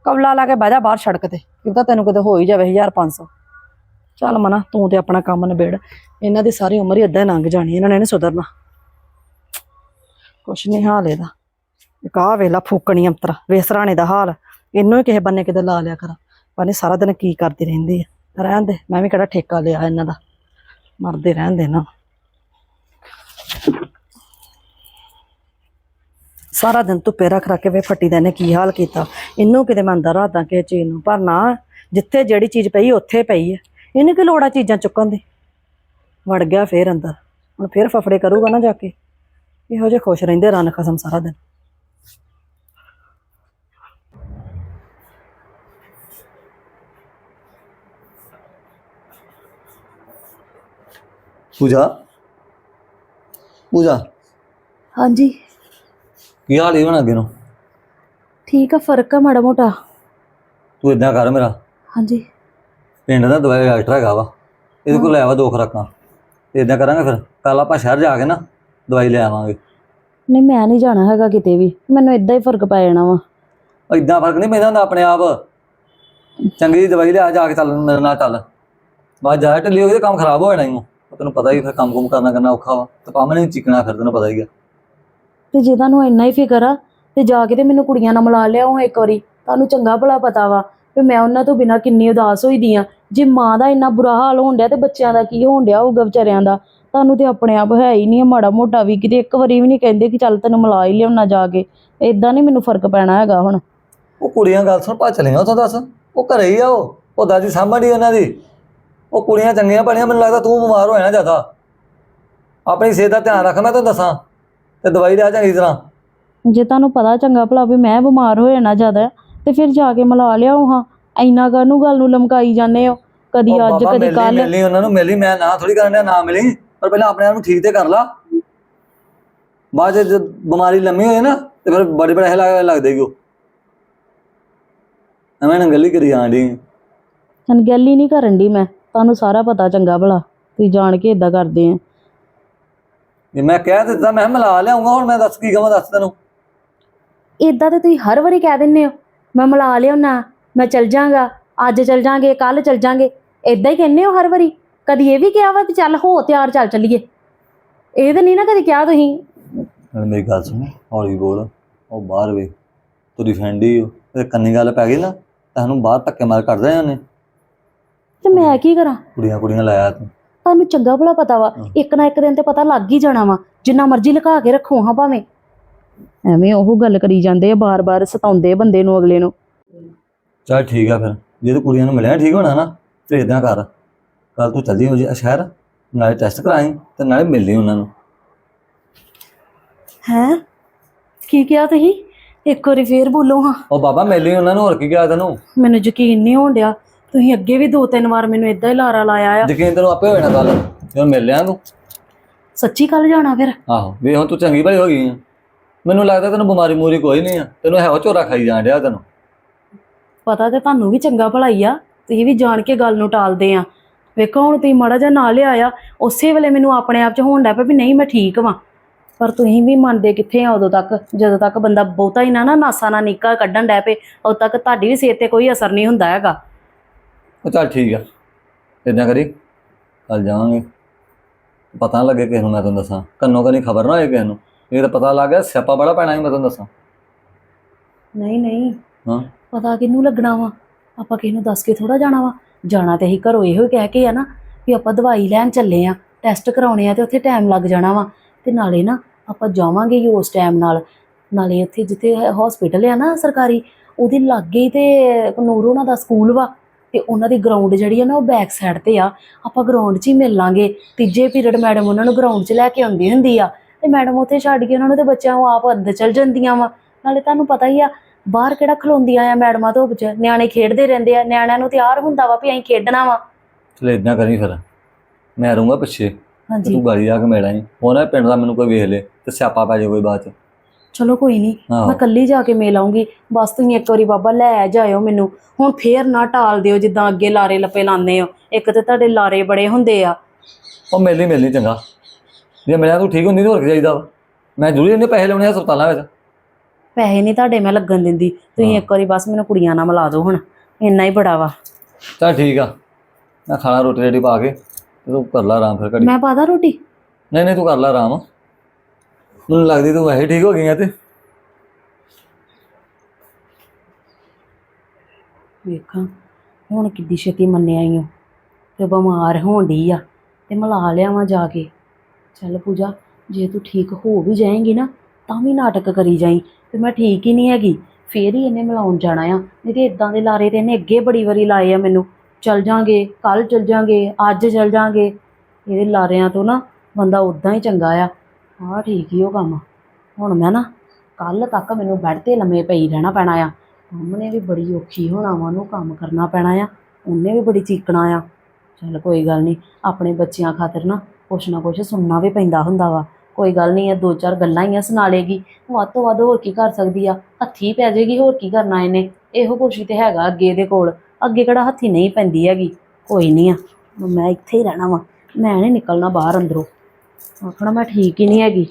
ਕਬਲਾ ਲਾ ਕੇ ਬਹਿ ਜਾ ਬਾਹਰ ਸੜਕ ਤੇ ਕਿਤਾ ਤੈਨੂੰ ਕਿਤੇ ਹੋ ਹੀ ਜਾਵੇ 1500 ਚੱਲ ਮਨਾ, ਤੂੰ ਤੇ ਆਪਣਾ ਕੰਮ ਨਿਬੇੜ, ਇਹਨਾਂ ਦੀ ਸਾਰੀ ਉਮਰ ਹੀ ਏਦਾਂ ਲੰਘ ਜਾਣੀ, ਇਹਨਾਂ ਨੇ ਨੀ ਸੁਧਰਨਾ। ਕੁਛ ਨਹੀਂ ਹਾਲ ਇਹਦਾ। ਇੱਕ ਵੇਲਾ ਫੂਕਣੀ ਅੰਤਰਾ ਵੇਸਰਾਣੇ ਦਾ ਹਾਲ, ਇਹਨੂੰ ਹੀ ਕਿਸੇ ਬੰਨੇ ਕਿਤੇ ਲਾ ਲਿਆ ਕਰਾਂ। ਪਾਣੀ ਸਾਰਾ ਦਿਨ ਕੀ ਕਰਦੀ ਰਹਿੰਦੀ ਆ। ਰਹਿਣ ਦੇ, ਮੈਂ ਵੀ ਕਿਹੜਾ ਠੇਕਾ ਲਿਆ ਇਹਨਾਂ ਦਾ। ਮਰਦੇ ਰਹਿਣ ਦੇ ਨਾ। ਸਾਰਾ ਦਿਨ ਧੁੱਪੇ ਰੱਖ ਰੱਖ ਕੇ ਵੇ ਫੱਟੀ ਦਾ ਇਹਨੇ ਕੀ ਹਾਲ ਕੀਤਾ? ਇਹਨੂੰ ਕਿਤੇ ਮੈਂ ਅੰਦਰ ਰੱਖਦਾ ਕਿਸੇ ਚੀਜ਼ ਨੂੰ। ਪਰ ਨਾ ਜਿੱਥੇ ਜਿਹੜੀ ਚੀਜ਼ ਪਈ ਉੱਥੇ ਪਈ ਹੈ ਇਹਨੂੰ ਕੀ ਲੋੜ ਆ ਚੀਜ਼ਾਂ ਚੁੱਕਣ ਦੀ? ਵੜ ਗਿਆ ਫੇਰ ਅੰਦਰ। ਹੁਣ ਫੇਰ ਫਫੜੇ ਕਰੂਗਾ ਨਾ ਜਾ ਕੇ। ਇਹੋ ਜਿਹੇ ਖੁਸ਼ ਰਹਿੰਦੇ ਰਨ ਖਸਮ ਸਾਰਾ ਦਿਨ। ਪੂਜਾ? ਪੂਜਾ? ਹਾਂਜੀ। ਕੀ ਹਾਲ ਹੀ ਬਣਾ ਅੱਗੇ ਨੂੰ? ਠੀਕ ਆ ਫ਼ਰਕ ਆ ਮਾੜਾ ਮੋਟਾ। ਤੂੰ ਇਦਾਂ ਕਰ ਮੇਰਾ। ਹਾਂਜੀ। ਪਿੰਡ ਦਾ ਦਵਾਈ ਡਾਕਟਰ ਹੈਗਾ ਵਾ ਇਹਦੇ ਕੋਲ ਲੈ ਆਵਾ ਦੋ ਖੁਰਾਕਾਂ। ਤੇ ਇਦਾਂ ਕਰਾਂਗੇ ਫਿਰ ਕੱਲ ਆਪਾਂ ਸ਼ਹਿਰ ਜਾ ਕੇ ਨਾ ਦਵਾਈ ਲੈ ਆਵਾਂਗੇ। ਨਹੀਂ ਮੈਂ ਨਹੀਂ ਜਾਣਾ ਹੈਗਾ ਕਿਤੇ ਵੀ ਮੈਨੂੰ ਇਦਾਂ ਹੀ ਫ਼ਰਕ ਪੈ ਜਾਣਾ ਵਾ। ਇਦਾਂ ਫ਼ਰਕ ਨਹੀਂ ਪੈਂਦਾ ਹੁੰਦਾ ਆਪਣੇ ਆਪ। ਚੰਗੀ ਦਵਾਈ ਲਿਆ ਜਾ ਕੇ ਚੱਲ ਮੇਰੇ ਨਾਲ ਚੱਲ। ਬਾਅਦ ਜਾ ਢਿੱਲੀ ਹੋ ਗਈ ਤੇ ਕੰਮ ਖਰਾਬ ਹੋ ਜਾਣਾ ਹੀ ਤੈਨੂੰ ਪਤਾ ਹੀ ਫਿਰ ਕੰਮ ਕੁਮ ਕਰਨਾ ਕਰਨਾ ਔਖਾ ਵਾ ਤੇ ਪਾਮੇ ਨੇ ਚਿਕਣਾ ਫਿਰ ਤੈਨੂੰ ਪਤਾ ਹੀ ਆ। ਤੇ ਜੇ ਤੁਹਾਨੂੰ ਇੰਨਾ ਹੀ ਫਿਕਰ ਆ, ਤੇ ਜਾ ਕੇ ਤੇ ਮੈਨੂੰ ਕੁੜੀਆਂ ਨਾਲ ਮਿਲਾ ਲਿਆਓ ਇੱਕ ਵਾਰੀ, ਤੁਹਾਨੂੰ ਚੰਗਾ ਭਲਾ ਪਤਾ ਵਾ ਵੀ ਮੈਂ ਉਹਨਾਂ ਤੋਂ ਬਿਨਾ ਕਿੰਨੀ ਉਦਾਸ ਹੋਈ ਦੀ ਆ। ਜੇ ਮਾਂ ਦਾ ਇੰਨਾ ਬੁਰਾ ਹਾਲ ਹੋਣ ਡਿਆ ਤੇ ਬੱਚਿਆਂ ਦਾ ਕੀ ਹੋਣ ਡਿਆ ਹੋਊਗਾ ਵਿਚਾਰਿਆਂ ਦਾ? ਤੁਹਾਨੂੰ ਤੇ ਆਪਣੇ ਆਪ ਹੈ ਹੀ ਨਹੀਂ ਮਾੜਾ ਮੋਟਾ ਵੀ, ਕਿਤੇ ਇੱਕ ਵਾਰੀ ਵੀ ਨਹੀਂ ਕਹਿੰਦੇ ਕਿ ਚੱਲ ਤੈਨੂੰ ਮਿਲਾ ਹੀ ਲਿਆਉਣਾ ਜਾ ਕੇ। ਇਦਾਂ ਨਹੀਂ ਮੈਨੂੰ ਫ਼ਰਕ ਪੈਣਾ ਹੈਗਾ ਹੁਣ। ਉਹ ਕੁੜੀਆਂ ਗੱਲ ਸੁਣ ਭਾ ਚਲੀਆਂ ਉੱਥੋਂ ਦੱਸ। ਉਹ ਘਰੇ ਹੀ ਆ ਉਹ ਉਹ ਦਾਦੀ ਸਾਂਭਣੀ ਉਹਨਾਂ ਦੀ। ਉਹ ਕੁੜੀਆਂ ਚੰਗੀਆਂ ਬਣੀਆਂ ਮੈਨੂੰ ਲੱਗਦਾ ਤੂੰ ਬਿਮਾਰ ਹੋਇਆ ਨਾ ਜ਼ਿਆਦਾ। ਆਪਣੀ ਸਿਹਤ ਦਾ ਧਿਆਨ ਰੱਖ, ਮੈਂ ਤੈਨੂੰ ਦੱਸਾਂ। ਤੇ ਦਵਾਈ ਲੈ ਚੰਗੀ ਤਰ੍ਹਾਂ? ਜੇ ਤੁਹਾਨੂੰ ਪਤਾ ਚੰਗਾ ਭਲਾ ਵੀ ਮੈਂ ਬਿਮਾਰ ਹੋ ਜਾਣਾ ਜ਼ਿਆਦਾ ਤੇ ਫਿਰ ਜਾ ਕੇ ਮਿਲਾ ਲਿਆਓ ਹਾਂ। ਇੰਨਾ ਕਾਹਨੂੰ ਗੱਲ ਨੂੰ ਲਮਕਾਈ ਜਾਂਦੇ ਹੋ। ਕਦੀ ਉਹ ਅੱਜ ਬਾਬਾ ਕਦੀ ਕੱਲ ਮਿਲਣੀ ਉਹਨਾਂ ਨੂੰ ਮਿਲੀ ਮੈਂ ਨਾ ਥੋੜੀ ਕਰਨ ਡਿਆ ਨਾ ਮਿਲੀ। ਪਰ ਪਹਿਲਾਂ ਆਪਣੇ ਆਪ ਨੂੰ ਠੀਕ ਤੇ ਕਰ ਲਾ। ਬਾਅਦ 'ਚ ਜਦ ਬਿਮਾਰੀ ਲੰਮੀ ਹੋਏ ਨਾ ਤੇ ਫਿਰ ਬੜੇ ਬੜੇ ਲੱਗ ਲੱਗ ਦੇਗੀ ਉਹ ਐਵੇਂ ਨਾ ਗੱਲੀ ਕਰੀ ਜਾਂਦੀ ਅਣਗਹਿਲੀ ਨਹੀਂ ਕਰਨ ਦੀ ਮੈਂ। ਤੁਹਾਨੂੰ ਸਾਰਾ ਪਤਾ ਚੰਗਾ ਭਲਾ। ਤੁਸੀਂ ਜਾਣ ਕੇ ਇਦਾਂ ਕਰਦੇ ਆ। ਜੇ ਮੈਂ ਕਹਿ ਦਿੱਤਾ ਮੈਂ ਕਿਹਾ ਮਿਲਾ ਲਿਆਉਂਗਾ ਹੁਣ ਮੈਂ ਦੱਸ ਕੀ ਕਹਾਂ ਦੱਸ ਤੈਨੂੰ। ਇਦਾਂ ਤੇ ਤੁਸੀਂ ਹਰ ਵਾਰੀ ਕਹਿ ਦਿੰਦੇ ਹੋ ਮੈਂ ਮਿਲਾ ਲਿਆਉਣਾ ਮੈਂ ਚਲ ਜਾਗਾ ਅੱਜ ਚਲ ਜਾਾਂਗੇ ਕੱਲ ਚਲ ਜਾਾਂਗੇ ਇਦਾਂ ਹੀ ਕਹਿੰਦੇ ਹੋ ਹਰ ਵਾਰੀ ਕਦੀ ਇਹ ਵੀ ਕਿਹਾ ਵਾ ਵੀ ਚੱਲ ਹੋ ਤਿਆਰ ਚੱਲ ਚੱਲੀਏ। ਇਹ ਤਾਂ ਨਹੀਂ ਨਾ ਕਦੀ ਕਿਹਾ ਤੁਸੀਂ। ਮੇਰੀ ਗੱਲ ਸੁਣ ਹੌਲੀ ਬੋਲ ਉਹ ਬਾਹਰ ਵੇ ਤੁਰੀ ਫੈਂਡੀ ਉਹ ਤੇ ਕੰਨੀ ਗੱਲ ਪੈ ਗਈ ਨਾ ਤੁਹਾਨੂੰ ਬਾਹਰ ਧੱਕੇ ਮਾਰ ਕੱਢ ਦੇ ਉਹਨੇ। ਤੇ ਮੈਂ ਕੀ ਕਰਾਂ? ਕੁੜੀਆਂ ਕੁੜੀਆਂ ਲਾਇਆ ਤੂੰ। ਤੁਹਾਨੂੰ ਚੰਗਾ ਭਲਾ ਪਤਾ ਵਾ ਇੱਕ ਨਾ ਇੱਕ ਦਿਨ ਤੇ ਪਤਾ ਲੱਗ ਹੀ ਜਾਣਾ ਵਾ ਜਿੰਨਾ ਮਰਜ਼ੀ ਲੁਕਾ ਕੇ ਰੱਖੋ ਹਾਂ ਭਾਵੇਂ। ਐਵੇਂ ਉਹ ਗੱਲ ਕਰੀ ਜਾਂਦੇ ਆ ਬਾਰ-ਬਾਰ ਸਤਾਉਂਦੇ ਬੰਦੇ ਨੂੰ ਅਗਲੇ ਨੂੰ। ਚੱਲ ਠੀਕ ਆ ਫਿਰ ਜੇ ਤੂੰ ਕੁੜੀਆਂ ਨੂੰ ਮਿਲਿਆ ਠੀਕ ਹੋਣਾ ਨਾ ਤੇ ਇਦਾਂ ਕਰ। ਕੱਲ ਤੂੰ ਚੱਲਦੀ ਹੋ ਜੀ ਸ਼ਹਿਰ ਨਾਲੇ ਟੈਸਟ ਕਰਾਈ ਤੇ ਨਾਲੇ ਮਿਲ ਲਈ ਉਹਨਾਂ ਨੂੰ। ਹੈ? ਕੀ ਕਿਹਾ ਤੁਸੀਂ? ਇੱਕ ਵਾਰੀ ਫੇਰ ਬੋਲੋ ਹਾਂ। ਉਹ ਬਾਬਾ ਮਿਲ ਲਈ ਉਹਨਾਂ ਨੂੰ ਹੋਰ ਕੀ ਕਿਹਾ ਤੈਨੂੰ? ਮੈਨੂੰ ਯਕੀਨ ਨਹੀਂ ਹੋਣ ਡਿਆ। ਤੁਸੀਂ ਅੱਗੇ ਵੀ ਦੋ ਤਿੰਨ ਵਾਰ ਮੈਨੂੰ ਇਦਾਂ ਹੀ ਲਾਰਾ ਲਾਇਆ ਆ। ਯਕੀਨ ਤੈਨੂੰ ਆਪੇ ਹੋ ਜਾਣਾ ਕੱਲ ਜਦੋਂ ਮਿਲ ਲਿਆ ਤੂੰ। ਸੱਚੀ ਕੱਲ ਜਾਣਾ ਫਿਰ? ਆਹੋ ਵੀ ਹੁਣ ਤੂੰ ਚੰਗੀ ਭਲੀ ਹੋ ਗਈ ਆ। ਮੈਨੂੰ ਲੱਗਦਾ ਤੈਨੂੰ ਬਿਮਾਰੀ ਮੂਰੀ ਕੋਈ ਨਹੀਂ ਆ। ਤੈਨੂੰ ਹੈ ਉਹ ਝੋਰਾ ਖਾਈ ਜਾਣ ਡਿਆ ਤੈਨੂੰ। ਪਤਾ ਤੇ ਤੁਹਾਨੂੰ ਵੀ ਚੰਗਾ ਭਲਾਈ ਆ। ਤੁਸੀਂ ਵੀ ਜਾਣ ਕੇ ਗੱਲ ਨੂੰ ਟਾਲਦੇ ਆ। ਵੇਖੋ ਹੁਣ ਤੁਸੀਂ ਮਾੜਾ ਜਿਹਾ ਨਾਲ ਲਿਆਇਆ ਉਸੇ ਵੇਲੇ ਮੈਨੂੰ ਆਪਣੇ ਆਪ 'ਚ ਹੋਣ ਡਿਆ ਪਿਆ ਵੀ ਨਹੀਂ ਮੈਂ ਠੀਕ ਵਾਂ। ਪਰ ਤੁਸੀਂ ਵੀ ਮੰਨਦੇ ਕਿੱਥੇ ਆ ਉਦੋਂ ਤੱਕ? ਜਦੋਂ ਤੱਕ ਬੰਦਾ ਬਹੁਤਾ ਹੀ ਨਾ ਨਾ ਨਾਸਾ ਨਾ ਨਿੱਕਾ ਕੱਢਣ ਡੈ ਪਏ ਉਦੋਂ ਤੱਕ ਤੁਹਾਡੀ ਵੀ ਸਿਹਤ ਤੇ ਕੋਈ ਅਸਰ ਨਹੀਂ ਹੁੰਦਾ ਹੈਗਾ। ਉਹ ਚੱਲ ਠੀਕ ਆ। ਇਦਾਂ ਕਰੀ ਕੱਲ ਜਾਵਾਂਗੇ। ਪਤਾ ਨਾ ਲੱਗੇ ਕਿਸੇ ਨੂੰ ਮੈਂ ਤੈਨੂੰ ਦੱਸਾਂ। ਕੰਨੋਂ ਕਨੀ ਖਬਰ ਨਾ ਹੋਏ ਕਿਸੇ ਨੂੰ। ਇਹ ਤਾਂ ਪਤਾ ਲੱਗ ਗਿਆ ਸਿਆਪਾ ਬੜਾ ਪੈਣਾ ਸੀ ਮੈਂ ਤੈਨੂੰ ਦੱਸਾਂ। ਨਹੀਂ ਨਹੀਂ। ਹਾਂ। ਪਤਾ ਕਿਹਨੂੰ ਲੱਗਣਾ ਵਾ? ਆਪਾਂ ਕਿਸੇ ਨੂੰ ਦੱਸ ਕੇ ਥੋੜਾ ਜਾਣਾ ਵਾ। ਜਾਣਾ ਤੇ ਅਸੀਂ ਘਰੋਂ ਇਹੋ ਹੀ ਕਹਿ ਕੇ ਆ ਨਾ ਵੀ ਆਪਾਂ ਦਵਾਈ ਲੈਣ ਚੱਲੇ ਆ ਟੈਸਟ ਕਰਾਉਣੇ ਆ ਤੇ ਉੱਥੇ ਟਾਈਮ ਲੱਗ ਜਾਣਾ ਵਾ। ਤੇ ਨਾਲੇ ਨਾ ਆਪਾਂ ਜਾਵਾਂਗੇ ਹੀ ਉਸ ਟਾਈਮ ਨਾਲ। ਨਾਲੇ ਉੱਥੇ ਜਿੱਥੇ ਹਸਪੀਟਲ ਆ ਨਾ ਸਰਕਾਰੀ ਉਹਦੇ ਲਾਗੇ ਹੀ ਤੇ ਨੂਰ ਉਹਨਾਂ ਦਾ ਸਕੂਲ ਵਾ। ਤੇ ਉਹਨਾਂ ਦੀ ਗਰਾਊਂਡ ਜਿਹੜੀ ਆ ਨਾ ਉਹ ਬੈਕ ਸਾਈਡ ਤੇ ਆ। ਆਪਾਂ ਗਰਾਊਂਡ 'ਚ ਹੀ ਮਿਲ ਲਾਂਗੇ ਤੀਜੇ ਪੀਰੀਅਡ ਮੈਡਮ ਉਹਨਾਂ ਨੂੰ ਗਰਾਊਂਡ 'ਚ ਲੈ ਕੇ ਆਉਂਦੀ ਹੁੰਦੀ ਆ। ਤੇ ਮੈਡਮ ਉੱਥੇ ਛੱਡ ਕੇ ਉਹਨਾਂ ਨੂੰ ਤੇ ਬੱਚਿਆਂ ਨੂੰ ਆਪ ਅੰਦਰ ਚਲ ਜਾਂਦੀਆਂ ਵਾ। ਨਾਲੇ ਤੁਹਾਨੂੰ ਪਤਾ ਹੀ ਆ ਬਾਹਰ ਕਿਹੜਾ ਖਲੋਂਦੀਆਂ ਆ ਮੈਡਮਾਂ ਧੁੱਪ 'ਚ? ਨਿਆਣੇ ਖੇਡਦੇ ਰਹਿੰਦੇ ਆ। ਨਿਆਣਿਆਂ ਨੂੰ ਤਿਆਰ ਹੁੰਦਾ ਵਾ ਵੀ ਅਸੀਂ ਖੇਡਣਾ ਵਾ। ਚਲ ਇਦਾਂ ਕਰੀ ਫਿਰ। ਮੈਂ ਰਹੂੰਗਾ ਪਿੱਛੇ। ਤੇ ਹਾਂਜੀ। ਤੂੰ ਗਾੜੀ ਜਾ ਕੇ ਮਿਲ ਆਈ। ਹੋਣਾ ਪਿੰਡ ਦਾ ਮੈਨੂੰ ਕੋਈ ਵੇਖ ਲੇ ਤੇ ਸਿਆਪਾ ਪੈ ਜਾਏ ਕੋਈ ਬਾਅਦ ਚ। ਚਲੋ ਕੋਈ ਨਹੀਂ। ਮੈਂ ਕੱਲੀ ਜਾ ਕੇ ਮਿਲ ਆਉਂਗੀ ਬਸ ਤੁਸੀਂ ਇੱਕ ਵਾਰੀ ਬਾਬਾ ਲੈ ਜਾਇਓ ਮੈਨੂੰ। ਹੁਣ ਫੇਰ ਨਾ ਟਾਲ ਦਿਓ ਜਿੱਦਾਂ ਅੱਗੇ ਲਾਰੇ ਲੱਪੇ ਲਾਉਂਦੇ ਹੋ। ਇੱਕ ਤੇ ਤੁਹਾਡੇ ਲਾਰੇ ਬੜੇ ਹੁੰਦੇ ਆ। ਉਹ ਮਿਲਣੀ ਮਿਲਣੀ ਚੰਗਾ। ਜੇ ਮਿਲਿਆ ਤੂੰ ਠੀਕ ਹੁੰਦੀ ਤਾਂ ਹੋਰ ਕੀ ਚਾਹੀਦਾ ਵਾ? ਮੈਂ ਜ਼ਰੂਰੀ ਇਹਨੇ ਪੈਸੇ ਲਾਉਣੇ ਆ ਹਸਪਤਾਲਾਂ ਵਿੱਚ। ਪੈਸੇ ਨਹੀਂ ਤੁਹਾਡੇ ਮੈਂ ਲੱਗਣ ਦਿੰਦੀ। ਤੁਸੀਂ ਇੱਕ ਵਾਰੀ ਬਸ ਮੈਨੂੰ ਕੁੜੀਆਂ ਨਾਲ ਮਿਲਾ ਦਿਓ ਹੁਣ। ਇੰਨਾ ਹੀ ਬੜਾ ਵਾ। ਚੱਲ ਠੀਕ ਆ। ਮੈਂ ਖਾਣਾ ਰੋਟੀ ਰੇਟੀ ਪਾ ਕੇ ਤੇ ਤੂੰ ਕਰ ਲੈ ਆਰਾਮ ਫਿਰ ਘੜੀ। ਮੈਂ ਪਾਦਾ ਰੋਟੀ? ਨਹੀਂ ਨਹੀਂ ਤੂੰ ਕਰ ਲੈ ਆਰਾਮ। ਮੈਨੂੰ ਲੱਗਦੀ ਤੂੰ ਵੈਸੇ ਠੀਕ ਹੋ ਗਈ ਆ ਤੇ। ਵੇਖਾਂ, ਹੁਣ ਕਿੱਡੀ ਛੇਤੀ ਮੰਨਿਆ ਈ ਓ। ਤੇ ਬਿਮਾਰ ਹੋਣ ਡਈ ਆ, ਤੇ ਮਿਲਾ ਲਿਆਵਾਂ ਜਾ ਕੇ। ਚੱਲ ਪੂਜਾ, ਜੇ ਤੂੰ ਠੀਕ ਹੋ ਵੀ ਜਾਏਂਗੀ ਨਾ, ਤਾਂ ਵੀ ਨਾਟਕ ਕਰੀ ਜਾਈ, ਤੇ ਮੈਂ ਠੀਕ ਹੀ ਨਹੀਂ ਹੈਗੀ, ਫੇਰ ਹੀ ਇਹਨੇ ਮਿਲਾਉਣ ਜਾਣਾ ਆ। ਨਹੀਂ ਤੇ ਇਦਾਂ ਦੇ ਲਾਰੇ ਤੇ ਇਹਨੇ ਅੱਗੇ ਬੜੀ ਵਾਰੀ ਲਾਏ ਆ ਮੈਨੂੰ। ਚੱਲ ਜਾਾਂਗੇ ਕੱਲ ਚੱਲ ਜਾਾਂਗੇ, ਅੱਜ ਚੱਲ ਜਾਾਂਗੇ। ਇਹਦੇ ਲਾਰਿਆਂ ਤੋਂ ਨਾ ਬੰਦਾ ਉਦਾਂ ਹੀ ਚੰਗਾ ਆ। ਹਾਂ ਠੀਕ ਹੀ ਉਹ ਕੰਮ। ਹੁਣ ਮੈਂ ਨਾ ਕੱਲ ਤੱਕ ਮੈਨੂੰ ਬੈੱਡ ਤੇ ਲੰਮੇ ਪਈ ਰਹਿਣਾ ਪੈਣਾ ਆ। ਸਾਹਮਣੇ ਵੀ ਬੜੀ ਔਖੀ ਹੋਣਾ ਵਾ, ਉਹਨੂੰ ਕੰਮ ਕਰਨਾ ਪੈਣਾ ਆ। ਉਹਨੇ ਵੀ ਬੜੀ ਚੀਕਣਾ ਆ। ਚੱਲ ਕੋਈ ਗੱਲ ਨਹੀਂ, ਆਪਣੇ ਬੱਚਿਆਂ ਖਾਤਰ ਨਾ ਕੁਛ ਨਾ ਕੁਛ ਸੁਣਨਾ ਵੀ ਪੈਂਦਾ ਹੁੰਦਾ ਵਾ। ਕੋਈ ਗੱਲ ਨਹੀਂ ਆ ਦੋ ਚਾਰ ਗੱਲਾਂ ਹੀ ਆ ਸੁਣਾ ਲੇਗੀ। ਵੱਧ ਤੋਂ ਵੱਧ ਹੋਰ ਕੀ ਕਰ ਸਕਦੀ ਆ? ਹੱਥੀ ਪੈ ਜਾਏਗੀ ਹੋਰ ਕੀ ਕਰਨਾ ਇਹਨੇ? ਇਹੋ ਕੁਛ ਹੀ ਤੇ ਹੈਗਾ ਅੱਗੇ ਇਹਦੇ ਕੋਲ। ਅੱਗੇ ਕਿਹੜਾ ਹੱਥੀ ਨਹੀਂ ਪੈਂਦੀ ਹੈਗੀ। ਕੋਈ ਨਹੀਂ ਆ ਮੈਂ ਇੱਥੇ ਹੀ ਰਹਿਣਾ ਵਾ। ਮੈਂ ਨਹੀਂ ਨਿਕਲਣਾ ਬਾਹਰ ਅੰਦਰੋਂ। ਆਖਣਾ ਮੈਂ ਠੀਕ ਹੀ ਨਹੀਂ ਹੈਗੀ।